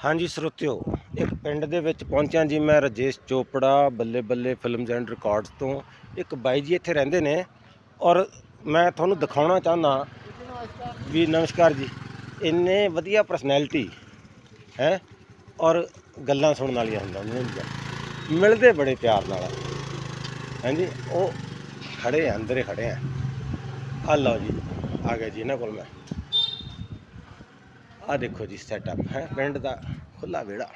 ਹਾਂਜੀ ਸਰੋਤਿਓ, ਇੱਕ ਪਿੰਡ ਦੇ ਵਿੱਚ ਪਹੁੰਚਿਆ ਜੀ ਮੈਂ ਰਜੇਸ਼ ਚੋਪੜਾ, ਬੱਲੇ ਬੱਲੇ ਫਿਲਮਸ ਐਂਡ ਰਿਕਾਰਡਸ ਤੋਂ ਇੱਕ ਬਾਈ ਜੀ ਇੱਥੇ ਰਹਿੰਦੇ ਨੇ ਔਰ ਮੈਂ ਤੁਹਾਨੂੰ ਦਿਖਾਉਣਾ ਚਾਹੁੰਦਾ ਵੀ ਨਮਸਕਾਰ ਜੀ, ਇੰਨੇ ਵਧੀਆ ਪਰਸਨੈਲਿਟੀ ਹੈ ਔਰ ਗੱਲਾਂ ਸੁਣਨ ਵਾਲੀਆਂ ਹੁੰਦੀਆਂ ਨੇ ਜੀ। ਮਿਲਦੇ ਬੜੇ ਪਿਆਰ ਨਾਲ ਆ। ਹਾਂਜੀ, ਉਹ ਖੜੇ ਆ, ਅੰਦਰੇ ਖੜੇ ਆ ਆ ਲਓ ਜੀ, ਆ ਗਿਆ ਜੀ, ਇਹਨਾਂ ਕੋਲ ਮੈਂ ਆ ਦੇਖੋ ਜੀ ਸੈਟਅਪ ਹੈ ਪਿੰਡ ਦਾ ਖੁੱਲਾ ਵਿਹੜਾ।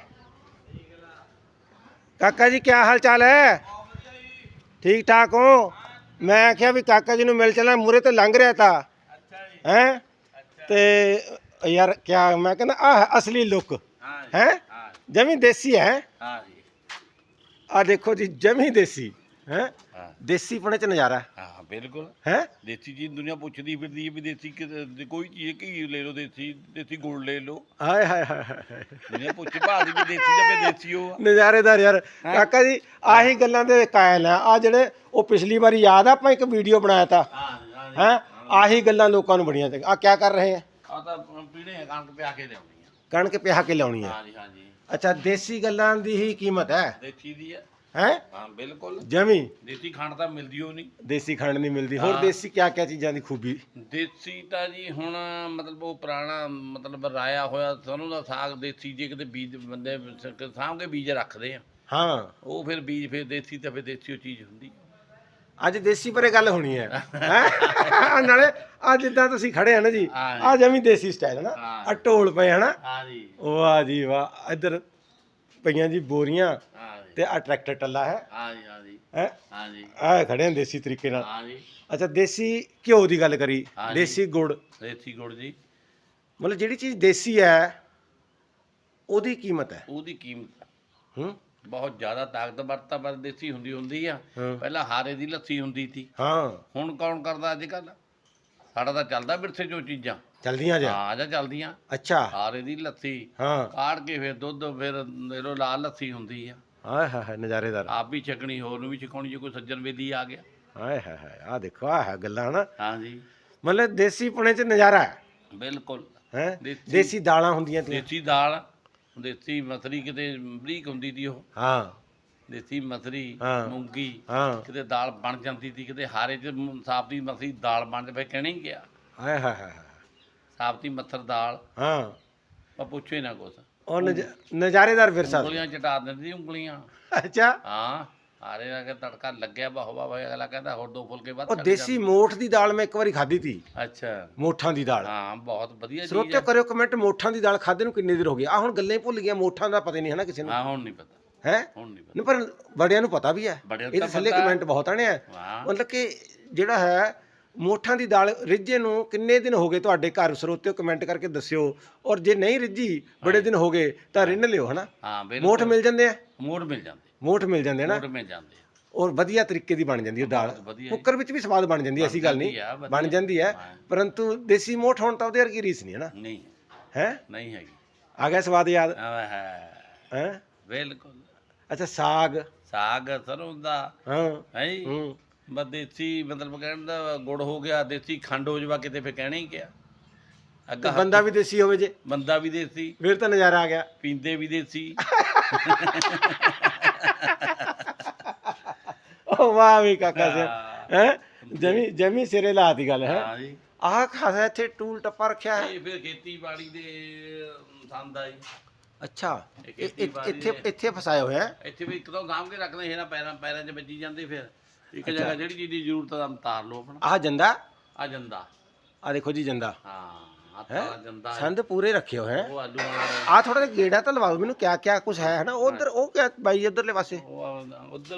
ਕਾਕਾ ਜੀ ਕੀ ਹਾਲ ਚਾਲ ਹੈ? ਠੀਕ ਠਾਕ ਹੋ? ਮੈਂ ਆਖਿਆ ਵੀ ਕਾਕਾ ਜੀ ਨੂੰ ਮਿਲ ਚੱਲਾਂ ਮੂਰੇ ਤੇ ਲੰਘ ਰਿਹਾ ਤਾ। ਹੈ? ਤੇ ਯਾਰ ਕਿਆ ਮੈਂ ਕਹਿੰਦਾ ਆਹ ਅਸਲੀ ਲੁੱਕ ਹਾਂ ਜਮੀ ਦੇਸੀ ਹੈ ਹਾਂ? ਜੀ। ਆ ਦੇਖੋ ਜੀ ਜਮੀ ਦੇਸੀ। ਹੈ? ਹਾਂ। ਦੇਸੀ ਪਣੇ ਚ ਨਜ਼ਾਰਾ ਹਾਂ। ਬਿਲਕੁਲ। ਹੈ? ਦੇਸੀ ਚੀਜ਼ ਦੁਨੀਆ ਪੁੱਛਦੀ ਫਿਰਦੀ ਹੈ ਵੀ ਦੇਸੀ ਕਿ- ਕੋਈ ਚੀਜ਼ ਕੀ ਲੈ ਲਓ ਦੇਸੀ ਦੇਸੀ ਗੁੜ ਲੈ ਲਓ। ਹਾਏ ਹਾਏ ਹਾਏ ਹਾਏ ਦੁਨੀਆ ਪੁੱਛ ਭਾਲਦੀ ਵੀ ਦੇਸੀ ਦਾ ਵੀ ਦੇਸੀ ਉਹ ਆ। ਨਜ਼ਾਰੇਦਾਰ ਯਾਰ। ਕਾਕਾ ਜੀ ਆਹੀ ਗੱਲਾਂ ਦੇ ਕਾਇਲ ਆ ਆ ਜਿਹੜੇ ਉਹ ਪਿਛਲੀ ਵਾਰੀ ਯਾਦ ਆ ਆਪਾਂ ਇੱਕ ਵੀਡੀਓ ਬਣਾਇਆ ਤਾ। ਹਾਂ ਜੀ। ਆਹੀ ਗੱਲਾਂ ਲੋਕਾਂ ਨੂੰ ਬੜੀਆਂ ਤੇ ਆ ਕੀ ਕਰ ਰਹੇ ਆ? ਆ ਤਾਂ ਪੀਣੇ ਆ ਕਣਕ ਪਿਆ ਕੇ ਲਿਆਉਣੀ ਆ। ਕਣਕ ਪਿਹਾ ਕੇ ਲਿਆਉਣੀ ਹੈ ਹਾਂ ਜੀ ਹਾਂ ਜੀ। ਅੱਛਾ ਦੇਸੀ ਗੱਲਾਂ ਦੀ ਹੀ ਕੀਮਤ ਹੈ। ਦੇਸੀ ਦੀ ਆ ਹੈ? ਹਾਂ ਬਿਲਕੁਲ। ਜਮੀ। ਦੇਸੀ ਖਾਣ ਤਾਂ ਮਿਲਦੀ ਓ ਨਹੀਂ। ਦੇਸੀ ਖੰਡ ਨਹੀਂ ਮਿਲਦੀ। ਹੋਰ ਹਾਂ। ਦੇਸੀ ਕਿਆ ਕਿਆ ਚੀਜ਼ਾਂ ਦੀ ਖੂਬੀ? ਦੇਸੀ ਤਾਂ ਜੀ ਹੁਣ ਮਤਲਬ ਉਹ ਪੁਰਾਣਾ ਮਤਲਬ ਰਾਇਆ ਹੋਇਆ ਸਰੋਂ ਦਾ ਸਾਗ ਦੇਸੀ ਜੇ ਕਿਤੇ ਬੀਜ ਬੰਦੇ ਸਾਂਭ ਕੇ ਬੀਜ ਰੱਖਦੇ ਆ। ਹਾਂ। ਉਹ ਫਿਰ ਬੀਜ ਫਿਰ ਦੇਸੀ ਤਾਂ ਫਿਰ ਦੇਸੀ ਉਹ ਚੀਜ਼ ਹੁੰਦੀ ਅੱਜ ਦੇਸੀ ਪਰੇ ਗੱਲ ਹੋਣੀ ਹੈ। ਹੈਂ? ਨਾਲੇ ਆ ਜਿੱਦਾਂ ਤੁਸੀਂ ਖੜੇ ਆ ਨਾ ਜੀ ਹਾਂ। ਆ ਜਮੀ ਦੇਸੀ ਸਟਾਈਲ ਹੈ ਨਾ। ਹਾਂ। ਆ ਢੋਲ ਪਏ ਹਨਾ ਹਾਂ ਜੀ। ਵਾਹ ਜੀ ਵਾਹ। ਇੱਧਰ ਪਈਆਂ ਜੀ ਬੋਰੀਆਂ। ਹਾਂ। ਤੇ ਆ ਟਰੈਕਟਰ ਟੱਲਾ ਹੈ। ਹਾਂ ਜੀ ਹਾਂ? ਜੀ ਹੈ ਹਾਂ ਜੀ ਆ ਖੜੇ ਆ ਦੇਸੀ ਤਰੀਕੇ ਨਾਲ। ਹਾਂ ਜੀ ਅੱਛਾ ਦੇਸੀ ਘਿਓ ਦੀ ਗੱਲ ਕਰੀ। ਦੇਸੀ ਗੁੜ। ਦੇਸੀ ਗੁੜ ਜੀ। ਮਤਲਬ ਜਿਹੜੀ ਚੀਜ਼ ਦੇਸੀ ਹੈ ਉਹਦੀ ਕੀਮਤ ਹੈ। ਉਹਦੀ ਕੀਮਤ ਹੂੰ। ਬਹੁਤ ਜ਼ਿਆਦਾ ਤਾਕਤਵਰ ਤਾਂ ਪਰ ਦੇਸੀ ਹੁੰਦੀ ਹੁੰਦੀ ਆ। ਹਾਂ। ਪਹਿਲਾਂ ਹਾਰੇ ਦੀ ਲੱਸੀ ਹੁੰਦੀ ਸੀ। ਹਾਂ। ਹੁਣ ਕੌਣ ਕਰਦਾ ਅੱਜ ਕੱਲ ਸਾਡਾ ਤਾਂ ਚੱਲਦਾ ਵਿਰਸੇ ਜੋ ਚੀਜ਼ਾਂ। ਚਲਦੀਆਂ ਜਾ। ਹਾਂ ਜਾਂ ਚੱਲਦੀਆਂ। ਅੱਛਾ। ਹਾਰੇ ਦੀ ਲੱਸੀ। ਹਾਂ। ਕਾੜ ਕੇ ਫਿਰ ਦੁੱਧ ਫਿਰ ਇਹੋ ਲਾਲ ਲੱਸੀ ਹੁੰਦੀ ਆ। ਹਾਏ ਹਾਏ ਹਾਏ ਨਜ਼ਾਰੇਦਾਰ। ਆਪ ਵੀ ਛਕਣੀ ਹੋਰ ਨੂੰ ਵੀ ਛਕਾਉਣੀ ਜੇ ਕੋਈ ਸੱਜਣ ਵੇਦੀ ਆ ਗਿਆ। ਹਾਏ ਹਾਏ ਹਾਏ ਆ ਦੇਖੋ ਆ ਹੈ ਗੱਲਾਂ ਹਨਾ। ਹਾਂ ਜੀ ਮਤਲਬ ਦੇਸੀ ਪੁਣੇ ਚ ਨਜ਼ਾਰਾ ਹੈ। ਬਿਲਕੁਲ। ਹੈ? ਦੇਸੀ- ਦੇਸੀ ਦਾਲਾਂ ਹੁੰਦੀਆਂ ਤੀਆਂ। ਦੇਸੀ ਦਾਲ ਦੇਸੀ ਮਸਰੀ ਕਿਤੇ ਬਰੀਕ ਹੁੰਦੀ ਸੀ ਉਹ। ਹਾਂ। ਦੇਸੀ ਮਸਰੀ ਹਾਂ। ਮੂੰਗੀ ਹਾਂ। ਕਿਤੇ ਦਾਲ ਬਣ ਜਾਂਦੀ ਸੀ ਕਿਤੇ ਹਾਰੇ ਚ ਮ- ਸਾਬਤੀ ਮਸਰੀ ਦਾਲ ਬਣ ਜਾਵੇ ਕਹਿਣਾ ਹੀ ਗਿਆ ਹਾਏ ਹਾਏ ਹਾਏ ਹਾਏ। ਸਾਬਤੀ ਮੱਥਰ ਦਾਲ। ਹਾਂ। ਪਰ ਪੁੱਛੋ ਹੀ ਨਾ ਕੁਛ। ਉਹ ਨਜ਼- ਨਜ਼ਾਰੇਦਾਰ ਵਿਰਸਾ ਉਂਗਲੀਆਂ ਚਟਾ ਦਿੰਦੀ ਸੀ ਉਂਗਲੀਆਂ। ਅੱਛਾ। ਹਾਂ ਹਾਰੇ ਆ ਕੇ ਤੜਕਾ ਲੱਗਿਆ ਬਾ ਹੋਵਾ ਹੋਇਆ ਅਗਲਾ ਕਹਿੰਦਾ ਹੋਰ ਦੋ ਫੁਲਕੇ ਵੱਧ ਉਹ ਛੱਡ ਦੇਸੀ ਮੋਠ ਦੀ ਦਾਲ ਮੈਂ ਇੱਕ ਵਾਰੀ ਖਾਧੀ ਤੀ। ਜਾ। ਅੱਛਾ। ਮੋਠਾਂ ਦੀ ਦਾਲ। ਹਾਂ ਬਹੁਤ ਵਧੀਆ ਚੀਜ਼ ਸਰੋਤਿਓ ਹੈ ਕਰਿਓ ਕਮੈਂਟ ਮੋਠਾਂ ਦੀ ਦਾਲ ਖਾਦੇ ਨੂੰ ਕਿੰਨੇ ਦਿਨ ਹੋ ਗਏ? ਆ ਹੁਣ ਗੱਲਾਂ ਹੀ ਭੁੱਲ ਗਿਆ ਮੋਠਾਂ ਦਾ ਪਤਾ ਹੀ ਨਹੀਂ ਹੈ ਨਾ ਕਿਸੇ ਨੂੰ। ਹਾਂ ਹੁਣ ਨਹੀਂ ਪਤਾ। ਹੈ? ਹੁਣ ਨਹੀਂ ਪਤਾ। ਨਹੀਂ ਪਰ ਬੜਿਆਂ ਨੂੰ ਪਤਾ ਵੀ ਹੈ। ਬੜਿਆਂ ਨੂੰ ਇਹਦੇ ਤਾਂ ਥੱਲੇ ਪਤਾ। ਕਮੈਂਟ ਬਹੁਤ ਆਣੇ ਆ। ਮਤਲਬ ਕਿ ਜਿਹੜਾ ਹੈ ਮੋਠਾਂ ਦੀ ਦਾਲ ਰਿੱਝੇ ਨੂੰ ਕਿੰਨੇ ਦਿਨ ਹੋ ਗਏ ਤੁਹਾਡੇ ਘਰ? ਸਰੋਤਿਓ ਕਮੈਂਟ ਕਰਕੇ ਦੱਸਿਓ। ਔਰ ਜੇ ਨਹੀਂ ਰਿੱਝੀ ਬੜੇ ਦਿਨ ਹੋ ਗਏ ਤਾਂ ਰਿੰਨ ਲਿਓ ਹਨਾ? ਹਾਂ ਮੋਠ ਮਿਲ ਜਾਂਦੇ ਆ? ਮੋੜ ਮਿਲ ਜਾਂਦੇ। ਮੋਠ ਮਿਲ ਜਾਂਦੇ ਆ ਨਾ? ਮੋੜ ਮਿਲ ਜਾਂਦੇ ਆ। ਔਰ ਵਧੀਆ ਤਰੀਕੇ ਦੀ ਬਣ ਜਾਂਦੀ ਉਹ ਦਾਲ। ਬਹੁਤ ਵਧੀਆ ਜੀ। ਕੁੱਕਰ ਵਿੱਚ ਵੀ ਸਵਾਦ ਬਣ ਜਾਂਦੀ ਹੈ ਐਸੀ ਗੱਲ ਨਹੀਂ। ਜਾਂਦੀ ਆ, ਵਧੀਆ। ਬਣ ਜਾਂਦੀ ਹੈ ਹਾਂ। ਪਰੰਤੂ ਦੇਸੀ ਮੋਠ ਹੁਣ ਤਾਂ ਉਹਦੇ ਵਰਗੀ ਰੀਸ ਨਹੀਂ ਹੈ ਨਾ ਨਹੀਂ। ਹੈ? ਨਹੀਂ ਹੈਗੀ। ਆ ਗਿਆ ਸਵਾਦ ਯਾਦ? ਆਹ ਹੈ। ਹੈ? ਬਿਲਕੁਲ। ਅੱਛਾ ਸਾਗ। ਸਾਗ ਸਰੋਂ ਦਾ। ਹਾਂ। ਹੈ ਜੀ? ਹੂੰ। ਬਸ ਦੇਸੀ ਮਤਲਬ ਕਹਿਣ ਦਾ ਗੁੜ ਹੋ ਗਿਆ ਦੇਸੀ ਖੰਡ ਹੋ ਜਵਾ ਕਿਤੇ ਫੇ ਕਹਿਣਾ ਹੀ ਗਿਆ ਅੱਗਾ ਬੰਦਾ ਵੀ ਦੇਸੀ ਹੋਵੇ ਜੇ। ਬੰਦਾ ਵੀ ਦੇਸੀ। ਫਿਰ ਤਾਂ ਨਜ਼ਾਰਾ ਆ ਗਿਆ। ਪੀਂਦੇ ਵੀ ਦੇਸੀ। ਓ ਵਾਹ ਵੀ ਕਾਕਾ ਸੇ ਹਾਂ। ਹੈ? ਜਮੀ ਜਮੀ ਸਿਰੇ ਲਾਤੀ ਗੱਲ ਹੈ? ਹਾਂ ਜੀ। ਆਹ ਖਾਸਾ ਇੱਥੇ ਟੂਲ ਟੱਪਾ ਰੱਖਿਆ ਹੈ। ਇਹ ਫਿਰ ਖੇਤੀਬਾੜੀ ਦੇ ਸੰਦ ਆ ਜੀ। ਅੱਛਾ। ਇਹ ਇਹ- ਇੱਥੇ ਦੇ- ਇੱਥੇ ਫਸਾਏ ਹੋਏ ਹੈ ਇੱਥੇ ਵੀ ਇੱਕ ਤਾਂ ਸਾਂਭ ਕੇ ਰੱਖਦੇ ਇਹ ਨਾ ਪੈਰਾਂ ਪੈਰਾਂ 'ਚ ਵੱਜੀ ਜਾਂਦੇ ਫਿਰ। ਇੱਕ ਜਗ੍ਹਾ ਜਿਹੜੀ ਚੀਜ਼ ਦੀ ਜ਼ਰੂਰਤ ਆ ਤਾਰ ਲਓ ਆਪਣਾ। ਆਹ ਜੰਦਾ? ਆ ਜੰਦਾ। ਆ ਦੇਖੋ ਜੀ ਜੰਦਾ। ਹਾਂ ਆ ਹੈ? ਤਾਰਾ ਜੰਦਾ। ਸੰਦ ਪੂਰੇ ਰੱਖੇ ਹੋਏ ਹੈ। ਉਹ ਆਲੂ ਵਾਲਾ ਆ ਥੋੜਾ ਜਿਹਾ ਗੇੜਾ ਤਾਂ ਲਵਾਓ ਮੈਨੂੰ ਕਿਆ ਕਿਆ ਕੁਝ ਹੈ ਹਨਾ? ਉਧਰ ਉਹ ਕਿਆ ਬਾਈ ਉਧਰਲੇ ਪਾਸੇ? ਉਹ ਉਧਰ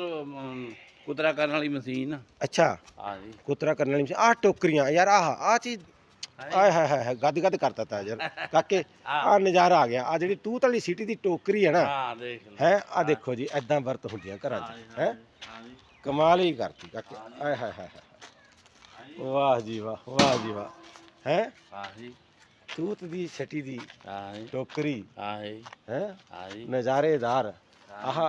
ਕੁਤਰਾ ਕਰਨ ਵਾਲੀ ਮਸ਼ੀਨ। ਅੱਛਾ। ਆ ਜੀ। ਕੁਤਰਾ ਕਰਨ ਵਾਲੀ ਆ ਟੋਕਰੀਆਂ ਯਾਰ ਆਹ ਆ ਚੀਜ਼ ਆਏ ਹਾਏ ਹਾਏ ਹਾਏ, ਗੱਦ ਗੱਦ ਕਰਤਾ ਤਾ ਯਾਰ। ਕਾਕੇ ਆ ਨਜ਼ਾਰਾ ਆ ਗਿਆ। ਆ ਜਿਹੜੀ ਤੂਤ ਵਾਲੀ ਸਿਟੀ ਦੀ ਟੋਕਰੀ ਹੈ ਨਾ। ਹਾਂ ਦੇਖ ਲਓ। ਹੈ? ਆ ਦੇਖੋ ਜੀ ਐਦਾਂ ਵਰਤ ਹੁੰਦੀਆਂ ਘਰਾਂ 'ਚ। ਹੈ ਹਾਂ ਜੀ। ਕਮਾਲ ਹੀ ਕਰਤੀ ਕਾਕੇ। ਆਏ ਹਾਏ ਹਾਏ ਹਾਏ। ਵਾਹ ਜੀ ਵਾਹ ਵਾਹ ਜੀ ਵਾਹ। ਹੈ? ਹਾਂ ਜੀ ਤੂਤ ਦੀ ਛਟੀ ਦੀ ਹਾਂ ਜੀ ਟੋਕਰੀ। ਹਾਂ ਜੀ ਹੈ? ਹਾਂ ਜੀ ਨਜ਼ਾਰੇਦਾਰ। ਆਹ।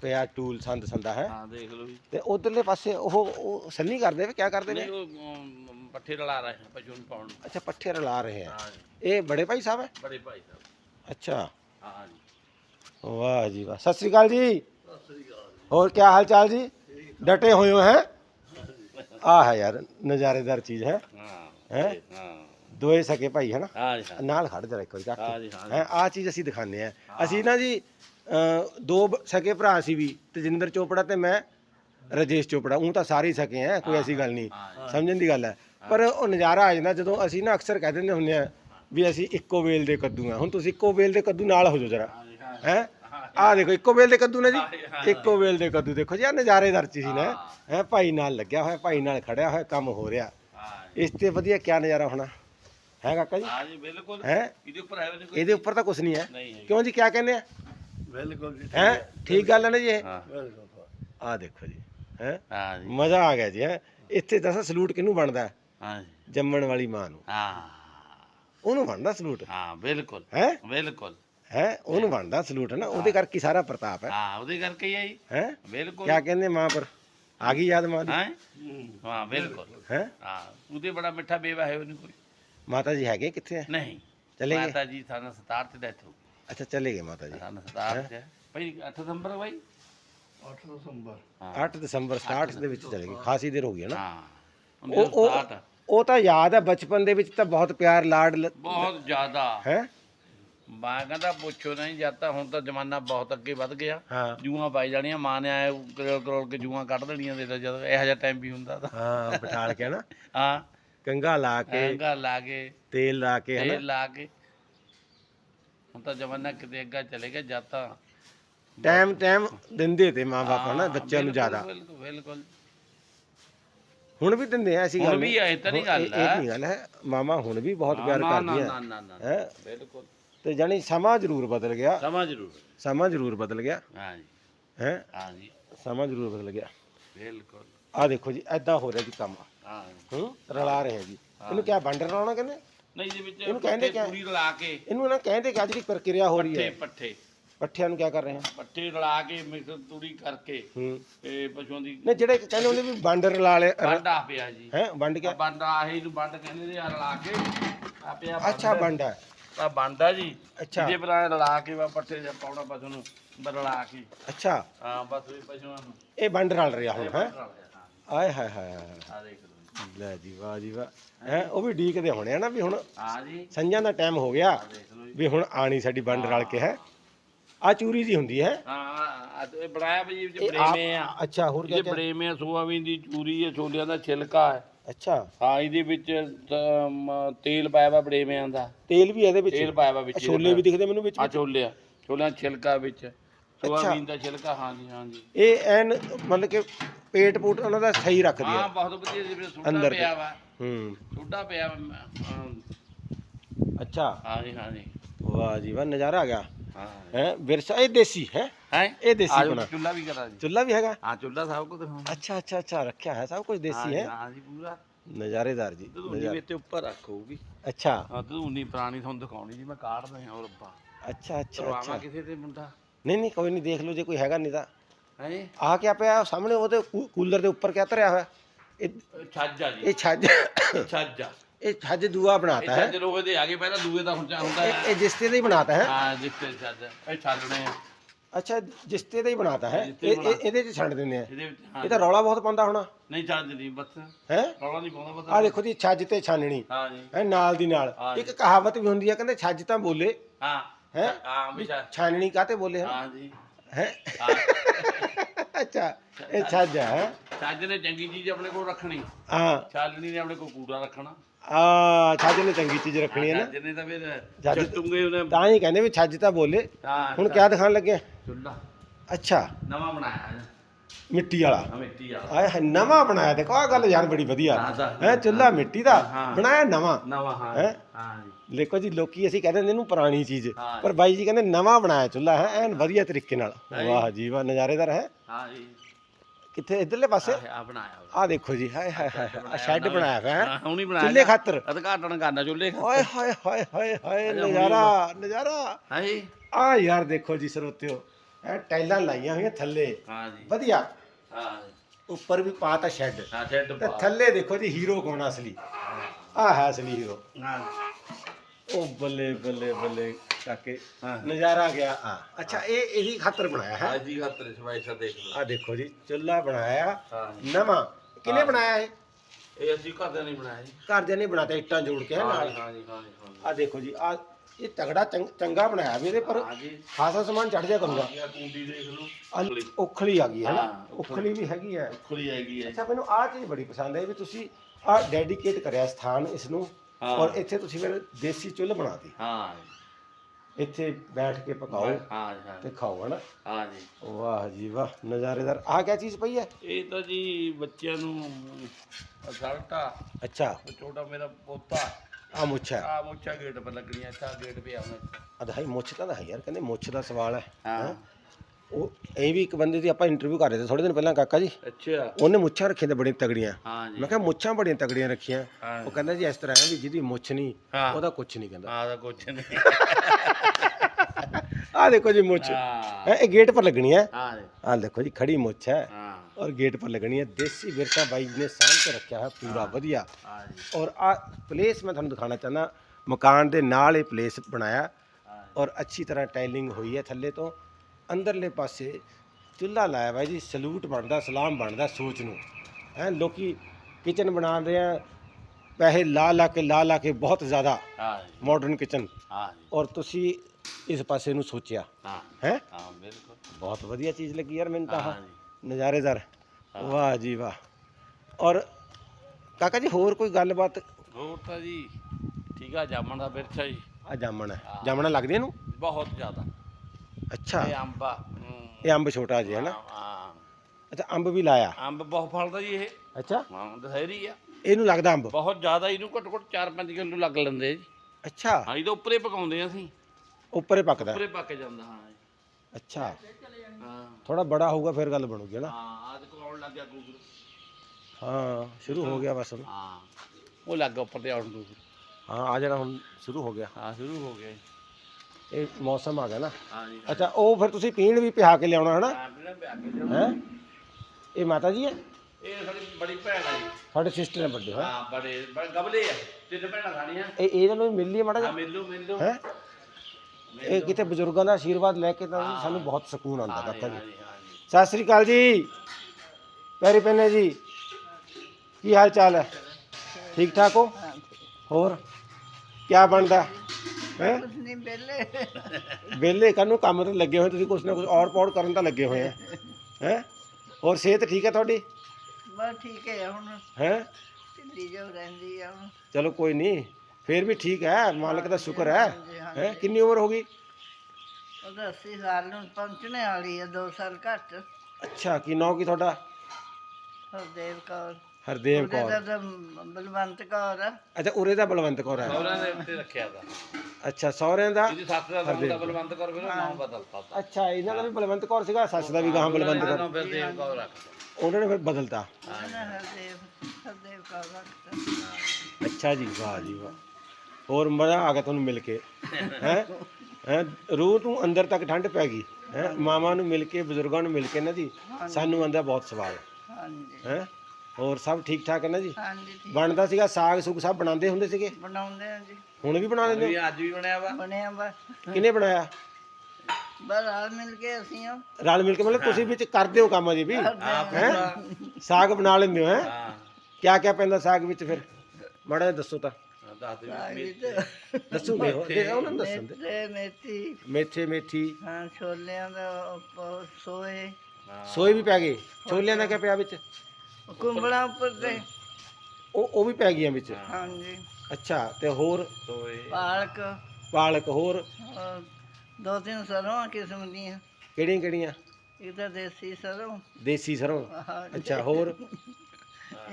ਪਿਆ ਟੂਲ ਸੰਦ ਸੰਦਾ ਹੈ? ਹਾਂ ਦੇਖ ਲਓ ਜੀ। ਤੇ ਉਧਰਲੇ ਪਾਸੇ ਉਹ ਉਹ ਸੰਨੀ ਕਰਦੇ ਵੇ ਕਿਆ ਕਰਦੇ ਨੇ ਨਹੀਂ ਉਹ ਅਮ, ਪੱਠੇ ਰਲਾ ਰਹੇ ਆ ਪਸ਼ੂ ਨੂੰ ਪਾਉਣ ਨੂੰ। ਅੱਛਾ ਪੱਠੇ ਰਲਾ ਰਹੇ ਆ। ਹਾਂ ਜੀ ਇਹ ਬੜੇ ਭਾਈ ਸਾਹਿਬ ਹੈ? ਬੜੇ ਭਾਈ ਸਾਹਿਬ। ਅੱਛਾ। ਹਾਂ ਜੀ ਵਾਹ ਜੀ ਵਾਹ। ਸਤਿ ਸ੍ਰੀ ਅਕਾਲ ਜੀ। ਹੋਰ ਕੀ ਹਾਲ ਚਾਲ ਜੀ? ਡਟੇ ਹੋਏ ਹੋ ਹੈ। ਆਹ ਹੈ ਯਾਰ ਨਜ਼ਾਰੇਦਾਰ ਚੀਜ਼ ਹੈ। ਹਾਂ ਹੈ? ਹਾਂ। ਦੋਏ ਸਕੇ ਭਾਈ ਹੈ ਨਾ? ਨਾਲ ਖੜ ਜਰਾ ਇੱਕ ਵਾਰੀ ਚੱਕ। ਹਾਂ ਜੀ, ਹਾਂ। ਜੀ। ਹੈ ਆ ਚੀਜ਼ ਅਸੀਂ ਦਿਖਾਉਂਦੇ ਆ ਅਸੀਂ ਨਾ ਜੀ ਦੋ ਸਕੇ ਭਰਾ ਸੀ ਵੀ ਤਜਿੰਦਰ ਚੋਪੜਾ ਤੇ ਮੈਂ ਰਜੇਸ਼ ਚੋਪੜਾ। ਉਹ ਤਾਂ ਸਾਰੇ ਸਕੇ ਆ ਕੋਈ ਐਸੀ ਗੱਲ ਨਹੀਂ। ਸਮਝਣ ਦੀ ਗੱਲ ਹੈ। ਪਰ ਉਹ ਨਜ਼ਾਰਾ ਆ ਜਾਂਦਾ ਜਦੋਂ ਅਸੀਂ ਨਾ ਅਕਸਰ ਕਹਿ ਦਿੰਦੇ ਹੁੰਦੇ ਆ ਵੀ ਅਸੀਂ ਇੱਕੋ ਵੇਲ ਦੇ ਕੱਦੂ ਆ ਹੁਣ ਤੁਸੀਂ ਇੱਕੋ ਵੇਲ ਦੇ ਕੱਦੂ ਨਾਲ ਹੋ ਜਾਓ ਜਰਾ। ਹੈ? ਆ ਦੇਖੋ ਇੱਕੋ ਵੇਲ ਦੇ ਕੱਦੂ ਨੇ ਜੀ? ਇੱਕੋ ਵੇਲ ਦੇ ਕੱਦੂ। ਦੇਖੋ ਜੀ ਆ ਨਜ਼ਾਰੇਦਾਰ ਚੀਜ਼ ਸੀ ਨਾ। ਹੈ। ਭਾਈ ਨਾਲ ਲੱਗਿਆ ਹੋਇਆ ਭਾਈ ਨਾਲ ਖੜਿਆ ਹੋਇਆ ਕੰਮ ਹੋ ਰਿਹਾ। ਇਸ ਤੇ ਵਧੀਆ ਕੀ ਨਜ਼ਾਰਾ ਹੋਣਾ? ਹੈ ਕਾਕਾ ਜੀ? ਹਾਂ ਜੀ ਬਿਲਕੁਲ। ਹੈ? ਇਹਦੇ ਉੱਪਰ ਹੈ ਵੀ ਨਹੀਂ ਕੋਈ ਇਹਦੇ ਉੱਪਰ ਤਾਂ ਕੁਝ ਨਹੀਂ ਹੈ। ਕਿਉਂ ਜੀ ਕੀ ਕਹਿੰਦੇ ਆ? ਬਿਲਕੁਲ ਜੀ ਹੈ? ਠੀਕ ਗੱਲ ਹੈ ਨਾ ਜੀ ਇਹ? ਆ ਦੇਖੋ ਜੀ ਹੈ? ਹਾਂ ਜੀ। ਮਜ਼ਾ ਆ ਗਿਆ ਜੀ ਹੈ? ਇੱਥੇ ਦੱਸਾਂ ਸਲੂਟ ਕਿਹਨੂੰ ਬਣਦਾ? ਹੈ? ਜੰਮਣ ਵਾਲੀ ਮਾਂ ਨੂੰ। ਹਾਂ। ਉਹਨੂੰ ਬਣਦਾ ਸਲੂਟ? ਹਾਂ ਬਿਲਕੁਲ। ਹੈ? ਬਿਲਕੁਲ। ਹੈ ਉਹਨੂੰ ਬਣਦਾ ਸਲੂਟ ਹੈ ਨਾ? ਉਹਦੇ ਕਰਕੇ ਹੀ ਸਾਰਾ ਪ੍ਰਤਾਪ ਹੈ। ਹਾਂ ਉਹਦੇ ਕਰਕੇ ਹੀ ਹੈ ਜੀ। ਹੈ? ਬਿਲਕੁਲ। ਕੀ ਕਹਿੰਦੇ ਮਾਂ ਪਰ? ਆ ਗਈ ਯਾਦ ਮਾਂ ਦੀ? ਹਾਂ? ਹਾਂ ਬਿਲਕੁਲ। ਹੈ? ਹਾਂ ਉਹਦੇ ਬੜਾ ਮਿੱਠਾ ਬੇਵਾ ਹੈ ਉਹਨੂੰ ਕੋਈ। ਮਾਤਾ ਜੀ ਹੈਗੇ ਕਿੱਥੇ ਆ? ਨਹੀਂ। ਚਲੇ ਗਏ? ਮਾਤਾ ਜੀ ਸਾਨੂੰ 67 ਤੇ ਡੈਥ ਹੋ ਗਈ। ਅੱਛਾ ਚਲੇ ਗਏ ਮਾਤਾ ਜੀ। ਸਾਨੂੰ 67 ਤੇ। ਭਾਈ 8 ਦਸੰਬਰ ਬਾਈ? 8 ਦਸੰਬਰ। ਹਾਂ। 8 ਦਸੰਬਰ 67 ਦੇ ਵਿੱਚ ਚਲੇ ਗਏ। ਖਾਸੀ ਦੇਰ ਹੋ ਗਈ ਹੈ ਨਾ? ਹਾਂ। ਉਹ ਉਹ 67 ਉਹ ਤਾਂ ਯਾਦ ਹੈ ਬਚਪਨ ਦੇ ਵਿੱਚ ਤਾਂ ਬਹੁਤ ਪਿਆਰ ਲਾਡ ਬਹੁਤ ਜ਼ਿਆਦਾ। ਹੈ? ਮੈਂ ਕਹਿੰਦਾ ਪੁੱਛੋ ਨਹੀਂ ਜਦ ਤਾਂ ਹੁਣ ਤਾਂ ਜ਼ਮਾਨਾ ਬਹੁਤ ਅੱਗੇ ਵੱਧ ਗਿਆ। ਹਾਂ। ਜੂਆਂ ਪਾਈ ਜਾਣੀਆਂ ਮਾਂ ਨੇ ਆਏ ਕਰੋੜ ਕਰੋੜ ਕੇ ਜੂਆਂ ਕੱਢ ਦੇਣੀਆਂ ਦੇ ਤਾਂ ਜਦੋਂ ਇਹੋ ਜਿਹਾ ਟਾਈਮ ਵੀ ਹੁੰਦਾ ਤਾਂ। ਹਾਂ ਬਿਠਾਲ ਕੇ ਨਾ। ਹਾਂ। ਕੰਗਾ ਲਾ ਕੇ। ਐਂਗਾ ਲਾ ਕੇ। ਤੇਲ ਲਾ ਕੇ ਤੇਲ ਹਨਾ ਲਾ ਕੇ। ਹੁਣ ਤਾਂ ਜ਼ਮਾਨਾ ਕਿਤੇ ਅੱਗਾ ਚਲੇ ਗਿਆ ਜਦ ਤਾਂ ਟਾਈਮ ਟਾਈਮ ਦਿੰਦੇ ਤੇ ਮਾਂ-ਬਾਪ ਹਨਾ? ਬੱਚਿਆਂ ਨੂੰ ਜ਼ਿਆਦਾ। ਬਿਲਕੁਲ ਬਿਲਕੁਲ ਹੁਣ ਵੀ ਦਿੰਦੇ ਆ ਹੁਣ ਗੱਲ। ਵੀ ਨਹੀਂ ਇਹ ਤਾਂ ਨਹੀਂ ਇਹ ਗੱਲ ਇਹ ਹੈ। ਨਹੀਂ ਗੱਲ ਹੈ। ਮਾਮਾ ਹੁਣ ਵੀ ਬਹੁਤ ਪਿਆਰ ਨਾ ਨਾ ਨਾ। ਹੈ? ਬਿਲਕੁਲ। ਤੇ ਜਾਨੀ ਸਮਾਂ ਜ਼ਰੂਰ ਬਦਲ ਗਿਆ। ਸਮਾਂ ਜ਼ਰੂਰ। ਸਮਾਂ ਜ਼ਰੂਰ ਬਦਲ ਗਿਆ। ਹਾਂ ਜੀ। ਹੈ? ਹਾਂ ਜੀ। ਸਮਾਂ ਜ਼ਰੂਰ ਬਦਲ ਗਿਆ। ਬਿਲਕੁਲ। ਆ ਦੇਖੋ ਜੀ ਐਦਾਂ ਹੋ ਰਿਹਾ ਜੀ ਕੰਮ। ਹਾਂ। ਹੂੰ? ਰਲਾ ਰਹੇ ਜੀ। ਇਹਨੂੰ ਕਿਆ ਬੰਡਰ ਲਾਉਣਾ ਕਹਿੰਦੇ? ਨਹੀਂ ਇਹਦੇ ਵਿੱਚ ਇਹਨੂੰ ਕਹਿੰਦੇ ਪੱਠੇ ਕਿਆ? ਪੂਰੀ ਰਲਾ ਕੇ। ਇਹਨੂੰ ਨਾ ਕਹਿੰਦੇ ਕਿ ਅੱਜ ਦੀ ਪ੍ਰਕਿਰਿਆ ਹੋ ਰਹੀ ਪੱਠੇ ਹੈ? ਪੱਠੇ ਪੱਠਿਆਂ ਨੂੰ ਕਿਆ ਕਰ ਰਹੇ ਆ ਪੱਠੇ ਰਲਾ ਕੇ ਮਿਕਸ ਤੂੜੀ ਕਰਕੇ ਹੂੰ। ਤੇ ਪਸ਼ੂਆਂ ਦੀ ਨੇ ਜਿਹੜੇ ਕਹਿੰਦੇ ਹੁੰਦੇ ਵੀ ਬੰਡਰ ਲਾ ਲੈ ਬਾਂਡਾ ਪਿਆ ਜੀ। ਹੈ? ਵੰਡ ਕੇ ਬਾਂਡਾ ਆਹੀ ਨੂੰ ਬੰਡ ਕਹਿੰਦੇ ਨੇ ਰਲਾ ਕੇ। ਆ ਪਿਆ ਅੱਛਾ ਬੰਡਾ ਆ ਬਾਂਡਾ ਜੀ। ਅੱਛਾ। ਆਹ ਰਲਾ ਕੇ ਵਾ ਪੱਠੇ ਜਾਂ ਪਾਉਣਾ ਪਸ਼ੂ ਨੂੰ ਬ ਰਲਾ ਕੇ। ਅੱਛਾ। ਹਾਂ ਬਸ ਵੀ ਪਸ਼ੂਆਂ ਨੂੰ। ਇਹ ਬੰਡ ਰਲ ਰਿਹਾ ਹੁਣ ਹੈ? ਰਲਾ ਲਿਆ, ਆਏ ਹਾਏ ਹਾਏ ਆ ਦੇਖ ਲਓ ਜੀ। ਲੈ ਜੀ ਵਾਹ ਜੀ ਵਾਹ। ਹੈ ਉਹ ਵੀ ਡੀਕਦੇ ਹੋਣੇ ਆ ਨਾ ਵੀ ਹੁਣ ਹਾਂ ਜੀ। ਸੰਜਾਂ ਦਾ ਟਾਈਮ ਹੋ ਗਿਆ ਆ ਦੇਖ ਲਓ ਜੀ। ਵੀ ਹੁਣ ਆਣੀ ਸਾਡੀ ਬੰਡ ਰਲ ਕੇ ਹੈ? ਆ ਚੂਰੀ ਜੀ ਹੁੰਦੀ ਹੈ? ਹਾਂ ਆ ਤੇ ਇਹ ਬਣਾਇਆ ਵੀ ਜੀ ਇਹ ਆਪ ਬਰੇਮੇ ਆ। ਅੱਛਾ ਹੋਰ ਇਹ ਕਿਆ ਕਿਆ? ਬਰੇਮੇ ਆ ਸੋਆਬੀਨ ਦੀ ਚੂਰੀ ਹੈ ਛੋਲਿਆਂ ਦਾ ਛਿਲਕਾ ਹੈ। ਅੱਛਾ। ਹਾਂ ਇਹਦੇ ਵਿੱਚ ਤਾਂ, ਮ, ਤੇਲ ਪਾਇਆ ਵਾ ਬਰੇਮਿਆਂ ਦਾ। ਤੇਲ ਵੀ ਇਹਦੇ ਵਿੱਚ? ਤੇਲ ਪਾਇਆ ਵਾ ਵਿੱਚ ਛੋਲੇ ਵੀ ਦਿਖਦੇ ਮੈਨੂੰ ਵਿੱਚ ਆ ਛੋਲੇ ਆ। ਛੋਲਿਆਂ ਦਾ ਛਿਲਕਾ ਵਿੱਚ। ਸੋਆਬੀਨ ਦਾ ਛਿਲਕਾ ਹਾਂ ਜੀ ਹਾਂ ਜੀ ਇਹ ਐਨ ਮਤਲਬ ਕਿ ਪੇਟ ਪੂਟ ਉਹਨਾਂ ਦਾ ਸਹੀ ਰੱਖਦੀ ਹਾਂ। ਹੈ ਬਹੁਤ ਵਧੀਆ ਜੀ ਫਿਰ ਸੁੱਡਾ ਅੰਦਰ ਪਿਆ ਵਾ। ਹੂੰ। ਸੁੱਡਾ ਪਿਆ ਵਾ ਹਾਂ, ਅੱਛਾ। ਹਾਂ ਜੀ ਹਾਂ ਜੀ ਵਾਹ ਜੀ ਵਾਹ ਨਜ਼ਾਰਾ ਆ ਗਿਆ। ਹਾਂ ਹੈ ਵਿਰਸਾ ਇਹ ਦੇਸੀ ਹੈ? ਹੈ? ਇਹ ਦੇਸੀ ਬਣਾ। ਚੁੱਲਾ ਵੀ ਕਰਾ ਜੀ। ਚੁੱਲਾ ਵੀ ਹੈਗਾ? ਹਾਂ ਚੁੱਲਾ ਸਭ ਕੁਝ ਅੱਛਾ ਅੱਛਾ ਅੱਛਾ ਰੱਖਿਆ ਹੈ ਸਭ ਕੁਝ ਹਾਂ ਦੇਸੀ ਹੈ? ਹਾਂ ਜੀ ਪੂਰਾ। ਨਜ਼ਾਰੇਦਾਰ ਜੀ ਧੂਨੀ ਨਜ਼ਾਰੇ- ਵੀ ਤੇ ਉੱਪਰ ਰੱਖੋਗੀ। ਅੱਛਾ। ਹਾਂ ਧੂਨੀ ਪੁਰਾਣੀ ਤੁਹਾਨੂੰ ਦਿਖਾਉਣੀ ਜੀ ਮੈਂ ਕਾੜਦਾ ਹਾਂ ਉਹ ਰੱਬਾ ਅੱਛਾ ਅੱਛਾ ਅੱਛਾ। ਕਿਸੇ ਤੇ ਮੁੰਡਾ? ਨਹੀਂ ਨਹੀਂ ਕੋਈ ਨਹੀਂ ਦੇਖ ਲਓ ਜੇ ਕੋਈ ਹੈਗਾ ਨਹੀਂ ਤਾਂ। ਹੈ? ਆ ਕਿਆ ਪਿਆ ਸਾਹਮਣੇ ਉਹਦੇ ਕੂਲਰ ਦੇ ਉੱਪਰ ਕਿਆ ਧਰਿਆ ਹੋਇਆ? ਇਹ ਛੱਜ ਆ ਜੀ। ਇਹ ਛੱਜ। ਛੱਜ ਆ। ਇਹ ਛੱਜ ਦੂਆ ਬਣਾਤਾ ਹੈ। ਛੱਜ ਲੋਹੇ ਦੇ ਆ ਗਏ ਪਹਿਲਾਂ ਦੂਏ ਦਾ ਹੁਣ ਚਾ ਹੁੰਦਾ ਇਹ ਹੈ। ਇਹ ਜਿਸਤੇ ਦਾ ਹੀ ਬਣਾਤਾ ਹੈ। ਹਾਂ ਜਿੱਤੇ ਛੱਜ ਇਹ ਛੱਡਣੇ ਆ। ਅੱਛਾ ਜਿਸਤੇ ਦਾ ਹੀ ਬਣਾਤਾ ਹੈ। ਇਹ ਇਹ- ਇਹਦੇ ਚ ਛੱਡ ਦਿੰਦੇ ਆ। ਇਹਦੇ ਵਿੱਚ ਹਾਂ ਇਹ ਤਾਂ ਰੌਲਾ ਬਹੁਤ ਪਾਉਂਦਾ ਹੋਣਾ। ਨਹੀਂ ਛੱਜ ਨਹੀਂ ਬਸ। ਹੈ? ਰੌਲਾ ਨਹੀਂ ਪਾਉਂਦਾ ਆ ਪਤਾ ਦੇਖੋ ਜੀ ਛੱਜ ਤੇ ਛਾਨਣੀ। ਹਾਂ ਜੀ। ਹੈ ਨਾਲ ਦੀ ਨਾਲ। ਇੱਕ ਕਹਾਵਤ ਵੀ ਹੁੰਦੀ ਹੈ ਕਹਿੰਦੇ ਛੱਜ ਤਾਂ ਬੋਲੇ। ਹਾਂ। ਹੈ? ਹਾਂ ਵੀ ਛੱਜ ਛਾਨਣੀ ਕਾਤੇ ਬੋਲੇ ਹੈ ਹਾਂ ਜੀ। ਹੈ? ਹਾਂ। ਅੱਛਾ ਇਹ ਛੱਜ ਹੈ? ਛੱਜ ਨੇ ਚੰਗੀ ਚੀਜ਼ ਆਪਣੇ ਕੋਲ ਰੱਖਣੀ। ਹਾਂ। ਛਾਲਣੀ ਨੇ ਆਪਣੇ ਕੋਲ ਕੂੜਾ ਰੱਖਣਾ। ਆ ਛੱਜ ਨੇ ਚੰਗੀ ਚੀਜ਼ ਰੱਖਣੀ ਹੈ ਨਾ। ਛੱਜ ਨੇ ਤਾਂ ਫਿਰ ਛੱਜ- ਚੱਟੂਗੇ ਉਹਨੇ। ਤਾਂ ਹੀ ਕਹਿੰਦੇ ਵੀ ਛੱਜ ਤਾਂ ਬੋਲੇ। ਹਾਂ ਹੁਣ ਕਿਆ ਦਿਖਾਣ ਲੱਗੇ ਚੁੱਲਾ ਅੱਛਾ। ਨਵਾਂ ਬਣਾਇਆ ਮਿੱਟੀ ਵਾਲਾ। ਆ ਮਿੱਟੀ ਆ ਆਏ ਹੈ ਨਵਾਂ ਬਣਾਇਆ ਦੇਖੋ ਆ ਗੱਲ ਯਾਰ ਬੜੀ ਵਧੀਆ। ਹਾਂ ਤਾਂ- ਹੈ ਚੁੱਲਾ ਮਿੱਟੀ ਦਾ ਹਾਂ। ਬਣਾਇਆ ਨਵਾਂ। ਨਵਾਂ ਹਾਂ। ਹੈਂ? ਹਾਂ ਜੀ। ਦੇਖੋ ਜੀ ਲੋਕੀ ਅਸੀਂ ਕਹਿੰਦੇ ਨੇ ਇਹਨੂੰ ਪੁਰਾਣੀ ਚੀਜ਼। ਹਾਂ। ਪਰ ਬਾਈ ਜੀ ਕਹਿੰਦੇ ਨਵਾਂ ਬਣਾਇਆ ਚੁੱਲਾ ਹੈ ਐਨ ਵਧੀਆ ਤਰੀਕੇ ਨਾਲ। ਵਾਹ ਜੀ ਵਾਹ ਨਜ਼ਾਰੇਦਾਰ ਹੈ ਹਾਂ ਜੀ। ਕਿੱਥੇ ਇਧਰਲੇ ਪਾਸੇ? ਆ ਬਣਾਇਆ। ਆ ਦੇਖੋ ਜੀ ਹਾਏ ਹਾਏ ਹਾਏ ਆ ਸ਼ੈੱਡ ਬਣਾਇਆ ਹੋਇਆ ਹੈ। ਹਾਂ ਹੁਣੀ ਬਣਾਇਆ ਚੁੱਲੇ ਖਾਤਰ। ਉਦਘਾਟਨ ਕਰਨਾ ਚੁੱਲੇ ਖਾਤਰ। ਓਏ ਹਾਏ ਹਾਏ ਹਾਏ ਹਾਏ ਨਜ਼ਾਰਾ ਨਜ਼ਾਰਾ। ਹਾਂ ਜੀ। ਆ ਯਾਰ ਦੇਖੋ ਜੀ ਸਰੋਤਿਓ। ਇਹ ਟਾਈਲਾਂ ਲਾਈਆਂ ਹੋਈਆਂ ਥੱਲੇ। ਹਾਂ ਜੀ। ਵਧੀਆ। ਹਾਂ ਜੀ। ਉੱਪਰ ਵੀ ਪਾਤਾ ਸ਼ੈੱਡ। ਹਾਂ ਛੱਡ ਤੇ ਥੱਲੇ ਦੇਖੋ ਜੀ ਹੀਰੋ ਕੌਣ ਆ ਅਸਲੀ? ਆ ਹੈ ਅਸਲੀ ਹੀਰੋ। ਹਾਂ ਉਹ ਬੱਲੇ ਬੱਲੇ ਬੱਲੇ ਕਾਕੇ। ਹਾਂ। ਨਜ਼ਾਰਾ ਗਿਆ। ਆ। ਅੱਛਾ ਇਹ ਇਹੀ ਖਾਤਰ ਬਣਾਇਆ ਹੈ? ਅੱਜ ਦੀ ਖਾਤਰ ਸਵਾਇਸਾ ਦੇਖ ਲਓ। ਆ ਦੇਖੋ ਜੀ ਚੁੱਲ੍ਹਾ ਬਣਾਇਆ। ਹਾਂ ਨਵਾਂ। ਕਿਹਨੇ ਹਾਂ। ਬਣਾਇਆ ਇਹ? ਇਹ ਅਸੀਂ ਘਰ ਦੇ ਨਹੀਂ ਬਣਾਇਆ ਜੀ। ਘਰਦਿਆਂ ਨੇ ਬਣਾਤਾ ਇੱਟਾਂ ਜੋੜ ਕੇ ਹਾਂ ਨਾਲ ਜੀ ਹਾਂ ਜੀ ਹਾਂ ਜੀ ਹਾਂ ਜੀ। ਆ ਦੇਖੋ ਜੀ ਆ ਇਹ ਤਗੜਾ ਚੰਗ- ਬਣਾਇਆ ਵੀ ਇਹਦੇ ਪਰ ਹਾਂ ਜੀ। ਖਾਸਾ ਸਮਾਨ ਚੜ ਜਾ ਕਰੂਗਾ ਆ ਕੁੰਡੀ ਦੇਖ ਲਓ। ਆਹ ਉਖਲੀ। ਆ ਗਈ ਹੈ ਨਾ? ਹਾਂ, ਉਖਲੀ। ਵੀ ਹੈਗੀ ਹੈ। ਖੁੱਲੀ ਹੈਗੀ ਹੈ। ਅੱਛਾ ਮੈਨੂੰ ਆਹ ਚੀਜ਼ ਬੜੀ ਪਸੰਦ ਹੈ ਵੀ ਤੁਸੀਂ ਆ ਡੈਡੀਕੇਟ ਕਰਿਆ ਸਥਾਨ ਇਸ ਨੂੰ ਹਾਂ। ਔਰ ਇੱਥੇ ਤੁਸੀਂ ਫਿਰ ਦੇਸੀ ਚੁੱਲ੍ਹ ਬਣਾਤੀ ਹਾਂ ਇੱਥੇ ਬੈਠ ਕੇ ਪਕਾਓ ਹਾਂ ਜੀ, ਹਾਂ ਤੇ ਖਾਓ ਹਨਾ? ਹਾਂ ਜੀ। ਵਾਹ ਜੀ ਵਾਹ ਨਜ਼ਾਰੇਦਾਰ। ਆਹ ਕਿਆ ਚੀਜ਼ ਪਈ ਹੈ? ਇਹ ਤਾਂ ਜੀ ਬੱਚਿਆਂ ਨੂੰ ਅਸਲਟਾ। ਅੱਛਾ। ਉਹ ਛੋਟਾ ਮੇਰਾ ਪੋਤਾ। ਆ ਮੁੱਛ ਹੈ। ਆ ਮੁੱਛਾ ਗੇਟ ਪਰ ਲੱਗਣੀਆਂ ਅੱਛਾ ਗੇਟ ਤੇ ਆਉਣਾ ਅਧਾਈ ਮੁੱਛ ਤਾਂ ਹੈ ਯਾਰ ਕਹਿੰਦੇ ਮੁੱਛ ਦਾ ਸਵਾਲ ਹੈ। ਹਾਂ? ਉਹ ਇਹ ਵੀ ਇੱਕ ਬੰਦੇ ਦੀ ਆਪਾਂ ਇੰਟਰਵਿਊ ਕਰ ਰਹੇ ਸੀ ਥੋੜੇ ਦਿਨ ਪਹਿਲਾਂ ਕਾਕਾ ਜੀ। ਅੱਛਾ। ਉਹਨੇ ਮੁੱਛਾਂ ਰੱਖੀਆਂ ਤੇ ਬੜੀਆਂ ਤਗੜੀਆਂ ਹਾਂ ਜੀ। ਮੈਂ ਕਿਹਾ ਮੁੱਛਾਂ ਬੜੀਆਂ ਤਗੜੀਆਂ ਰੱਖੀਆਂ। ਹਾਂ ਉਹ ਕਹਿੰਦਾ ਜੀ ਇਸ ਤਰ੍ਹਾਂ ਹੈ ਵੀ ਜਿਹਦੀ ਮੁੱਛ ਨਹੀਂ ਹਾਂ। ਉਹਦਾ ਕੁਝ ਨਹੀਂ ਕਹਿੰਦਾ। ਹਾਂ ਦਾ ਕੁਛ ਨਹੀਂ। ਆਹ ਦੇਖੋ ਜੀ ਮੁੱਛ। ਹਾਂ। ਇਹ ਗੇਟ ਪਰ ਲੱਗਣੀ ਹੈ। ਹਾਂ ਜੀ, ਆਹ ਦੇਖੋ ਜੀ ਖੜੀ ਮੁੱਛ ਹੈ। ਹਾਂ। ਔਰ ਗੇਟ ਪਰ ਲੱਗਣੀ ਹੈ। ਦੇਸੀ ਵਿਰਸਾ ਬਾਈ ਜੀ ਨੇ ਸਾਂਭ ਕੇ ਰੱਖਿਆ ਹੈ ਪੂਰਾ ਵਧੀਆ। ਔਰ ਆ ਪਲੇਸ ਮੈਂ ਤੁਹਾਨੂੰ ਦਿਖਾਣਾ ਚਾਹੁੰਦਾ ਮਕਾਨ ਦੇ ਨਾਲ ਇਹ ਪਲੇਸ ਬਣਾਇਆ। ਔਰ ਅੱਛੀ ਤਰ੍ਹਾਂ ਟਾਈਲਿੰਗ ਹੋਈ ਹੈ ਥੱਲੇ ਤੋਂ। ਅੰਦਰਲੇ ਪਾਸੇ ਚੁੱਲ੍ਹਾ ਲਾਇਆ ਵਾ ਜੀ ਸਲੂਟ ਬਣਦਾ ਸਲਾਮ ਬਣਦਾ ਸੋਚ ਨੂੰ। ਹੈ ਲੋਕੀ ਕਿਚਨ ਬਣਾ ਰਹੇ ਆ ਪੈਸੇ ਲਾ ਲਾ ਕੇ ਲਾ ਲਾ ਕੇ ਬਹੁਤ ਜ਼ਿਆਦਾ ਮਾਡਰਨ ਕਿਚਨ ਔਰ ਤੁਸੀਂ ਇਸ ਪਾਸੇ ਨੂੰ ਸੋਚਿਆ। ਹਾਂ। ਹੈ? ਹਾਂ ਬਿਲਕੁਲ। ਬਹੁਤ ਵਧੀਆ ਚੀਜ਼ ਲੱਗੀ ਯਾਰ ਮੈਨੂੰ ਤਾਂ। ਨਜ਼ਾਰੇਦਾਰ ਵਾਹ ਜੀ ਵਾਹ। ਔਰ ਕਾਕਾ ਜੀ ਹੋਰ ਕੋਈ ਗੱਲਬਾਤ? ਹੋਰ ਤਾਂ ਜੀ ਠੀਕ ਆ ਜਾਮਣ ਦਾ ਬਿਰਛਾ ਜੀ। ਆ ਜਾਮਣ ਹੈ। ਜਾਮਣਾ ਲੱਗਦੀ ਇਹਨੂੰ? ਬਹੁਤ ਜ਼ਿਆਦਾ। ਅੱਛਾ। ਇਹ ਅੰਬਾ ਇਹ ਅੰਬ ਛੋਟਾ ਜਿਹਾ ਹੈ ਨਾ? ਹਾਂ ਅੱਛਾ ਅੰਬ ਵੀ ਲਾਇਆ? ਅੰਬ ਬਹੁਤ ਫਲਦਾ ਜੀ ਇਹ। ਅੱਛਾ। ਹਾਂ ਦਸਹਿਰੀ ਆ। ਇਹਨੂੰ ਲੱਗਦਾ ਅੰਬ? ਬਹੁਤ ਜ਼ਿਆਦਾ ਇਹਨੂੰ ਘੱਟੋ ਘੱਟ 4-5 ਕਿਲੋ ਲੱਗ ਲੈਂਦੇ ਜੀ। ਅੱਛਾ। ਹਾਂ ਇਹਦੇ ਉੱਪਰੇ ਪਕਾਉਂਦੇ ਆ ਅਸੀਂ। ਉੱਪਰੇ ਪੱਕਦਾ। ਉੱਪਰੇ ਪੱਕ ਜਾਂਦਾ ਹਾਂ। ਅੱਛਾ। ਹਾਂ। ਥੋੜਾ ਬੜਾ ਹੋਊਗਾ ਫਿਰ ਗੱਲ ਬਣੂਗੀ ਨਾ? ਹਾਂ ਆਦ ਕੋ ਆਉਣ ਲੱਗ ਗਿਆ ਗੂਗਲ। ਹਾਂ ਸ਼ੁਰੂ ਹੋ ਗਿਆ ਬਸ ਹੁਣ। ਹਾਂ ਉਹ ਲੱਗ ਗਿਆ ਉੱਪਰ ਤੇ ਆਉਣ ਗੂਗਲ ਹਾਂ ਆ ਜਾਣਾ ਹੁਣ ਸ਼ੁਰੂ ਹੋ ਗਿਆ। ਹਾਂ ਸ਼ੁਰੂ ਹੋ ਗਿਆ। ਜੀ ਇਹ ਮੌਸਮ ਆ ਗਿਆ ਨਾ। ਹਾਂ ਜੀ। ਅੱਛਾ ਉਹ ਫਿਰ ਤੁਸੀਂ ਪੀਣ ਵੀ ਪਿਹਾ ਕੇ ਲਿਆਉਣਾ ਹੈ ਨਾ? ਹਾਂ ਬਿਨਾਂ ਪਿਆ ਕੇ ਜਾਓ। ਹੈ? ਇਹ ਮਾਤਾ ਜੀ ਹੈ? ਇਹ ਸਾਡੀ ਬੜੀ ਭੈਣ ਆ ਜੀ। ਤੁਹਾਡੇ ਸਿਸਟਰ ਨੇ ਵੱਡੇ ਹੈ ਹਾਂ ਬੜੇ ਬੜੇ ਗਬਲੇ ਆ। ਤਿੰਨ ਭੈਣਾਂ ਸਾਡੀਆਂ। ਇਹ ਇਹਨਾਂ ਨੂੰ ਵੀ ਮਿਲ ਲਈ ਮਾੜਾ ਜਿਹਾ ਮਿਲੋ ਮਿਲੋ। ਹੈ? ਇਹ ਕਿਤੇ ਬਜ਼ੁਰਗਾਂ ਦਾ ਆਸ਼ੀਰਵਾਦ ਲੈ ਕੇ ਤਾਂ ਸਾਨੂੰ ਬਹੁਤ ਸਕੂਨ ਆਉਂਦਾ ਕਾਕਾ ਜੀ। ਜੀ ਹਾਂ ਜੀ। ਸਤਿ ਸ੍ਰੀ ਅਕਾਲ ਜੀ। ਪੈਰੀ ਪੈਨੇ ਜੀ ਕੀ ਹਾਲ ਚਾਲ ਹੈ? ਠੀਕ ਠਾਕ ਹੋ? ਹੋਰ ਕੀ ਬਣਦਾ? ਹੈ? ਨਹੀਂ ਬੇਲੇ ਵਿਹਲੇ ਕਾਹਨੂੰ ਕੰਮ ਤੇ ਲੱਗੇ ਹੋਏ ਤੁਸੀਂ ਕੁਛ ਨਾ ਕੁਛ ਔਰ ਪੌੜ ਕਰਨ ਤਾਂ ਲੱਗੇ ਹੋਏ ਆ। ਹੈ? ਹੋਰ ਸਿਹਤ ਠੀਕ ਹੈ ਤੁਹਾਡੀ? ਬਸ ਠੀਕ ਹੈ ਹੁਣ ਹੈ? ਢਿੱਲੀ ਜੋ ਰਹਿੰਦੀ ਆ ਹੁਣ। ਚਲੋ ਕੋਈ ਨਹੀਂ। ਫੇਰ ਵੀ ਠੀਕ ਹੈ ਮਾਲਕ ਦਾ ਸ਼ੁਕਰ ਹੈ। ਹੈ ਕਿੰਨੀ ਉਮਰ ਹੋ ਗਈ? ਉਹਦਾ 80 ਸਾਲ ਨੂੰ ਪਹੁੰਚਣੇ ਵਾਲੀ ਹੈ 2 ਸਾਲ ਘੱਟ। ਅੱਛਾ ਕੀ ਨਾਂ ਕੀ ਤੁਹਾਡਾ? ਹਰਦੇਵ ਕੌਰ। ਹਰਦੇਵ ਉਹਦੇ ਕੌਰ। ਦਾ ਤਾਂ ਬਲਵੰਤ ਕੌਰ ਆ ਅੱਛਾ ਉਰੇ ਦਾ ਬਲਵੰਤ ਕੌਰ ਹੈ। ਸੌਰਾਂ ਦੇ ਉੱਤੇ ਰੱਖਿਆ ਦਾ ਅੱਛਾ ਸਹੁਰਿਆਂ ਦਾ? ਇਹਦੀ ਸੱਸ ਦਾ ਨਾਮ ਦਾ ਬਲਵੰਤ ਕਰ ਫਿਰ ਨਾਮ ਬਦਲਤਾ ਤਾ। ਅੱਛਾ ਇਹਨਾਂ ਦਾ ਵੀ ਬਲਵੰਤ ਕੌਰ ਸੀਗਾ ਸੱਸ ਦਾ ਵੀ ਗਾਹਾਂ ਬਲਵੰਤ ਕੌਰ। ਨਾਮ ਫਿਰ ਦੇਵ ਕੌਰ ਰੱਖਤਾ। ਉਹਨਾਂ ਨੇ ਫਿਰ ਬਦਲਤਾ। ਉਹਦਾ ਹਰਦੇਵ ਹਰਦੇਵ ਕੌਰ ਰੱਖਤਾ। ਅੱਛਾ ਜੀ ਵਾਹ ਜੀ ਵਾਹ। ਹੋਰ ਮਜ਼ਾ ਆ ਗਿਆ ਤੁਹਾਨੂੰ ਮਿਲ ਕੇ। ਹੈ? ਹੈ? ਰੂਹ ਨੂੰ ਅੰਦਰ ਤੱਕ ਠੰਡ ਪੈ ਗਈ। ਹੈ? ਮਾਵਾਂ ਨੂੰ ਮਿਲ ਕੇ ਬਜ਼ੁਰਗਾਂ ਨੂੰ ਮਿਲ ਕੇ ਨਾ ਜੀ ਸਾਨੂੰ ਆਂਦਾ ਬਹੁਤ ਸਵਾਦ ਹਾਂਜੀ। ਹੈ? ਹੋਰ ਸਭ ਠੀਕ ਠਾਕ ਹੈ ਨਾ ਜੀ? ਹਾਂਜੀ ਠੀਕ ਬਣਦਾ ਸੀਗਾ ਸਾਗ ਸੁਗ ਸਭ ਬਣਾਉਂਦੇ ਹੁੰਦੇ ਸੀਗੇ? ਬਣਾਉਂਦੇ ਆ ਜੀ। ਹੁਣ ਵੀ ਬਣਾ ਲੈਂਦੇ ਹੋ? ਵੀ ਅੱਜ ਵੀ ਬਣਿਆ ਵਾ। ਬਣਿਆ ਬਸ ਕਿਹਨੇ ਬਣਾਇਆ? ਬਸ ਰਲ ਮਿਲ ਕੇ ਅਸੀਂ ਉਹ ਰਲ ਮਿਲ ਕੇ ਮਤਲਬ ਤੁਸੀਂ ਵਿੱਚ ਕਰਦੇ ਹੋ ਕੰਮ ਅਜੇ ਵੀ? ਹੈ? ਸਾਗ ਬਣਾ ਲੈਂਦੇ ਹੋ ਹੈ? ਹਾਂ। ਕਿਆ ਕਿਆ ਪੈਂਦਾ ਸਾਗ ਵਿੱਚ ਫਿਰ? ਮਾੜਾ ਜਿਹਾ ਦੱਸੋ ਤਾਂ। ਦੱਸ ਦੇ ਸਾਗ ਵੀ ਵਿੱਚ ਦੱਸੂਗੇ ਉਹ ਦੇ ਉਹਨਾਂ ਨੂੰ ਦੱਸਣ ਦੇ। ਮੇਥੇ ਮੇਥੀ। ਮੇਥੇ ਮੇਥੀ। ਹਾਂ ਛੋਲਿਆਂ ਦਾ ਉਹ ਸੋਏ। ਵੀ ਪੈ ਗਏ। ਛੋਲਿਆਂ ਦਾ ਕਿਆ ਪਿਆ ਵਿੱਚ? ਕੁੰਬਲਾਂ ਉੱਪਰ ਤੇ। ਉਹ ਉਹ ਵੀ ਪੈ ਗਈਆਂ ਵਿੱਚ? ਹਾਂਜੀ ਅੱਛਾ ਤੇ ਹੋਰ? ਤੋਏ ਪਾਲਕ। ਪਾਲਕ ਹੋਰ? ਦੋ ਤਿੰਨ ਸਰੋਂ ਕਿਸਮ ਦੀਆਂ। ਕਿਹੜੀਆਂ ਕਿਹੜੀਆਂ? ਇੱਕ ਤਾਂ ਦੇਸੀ ਸਰੋਂ। ਦੇਸੀ ਸਰੋਂ। ਅੱਛਾ ਹੋਰ?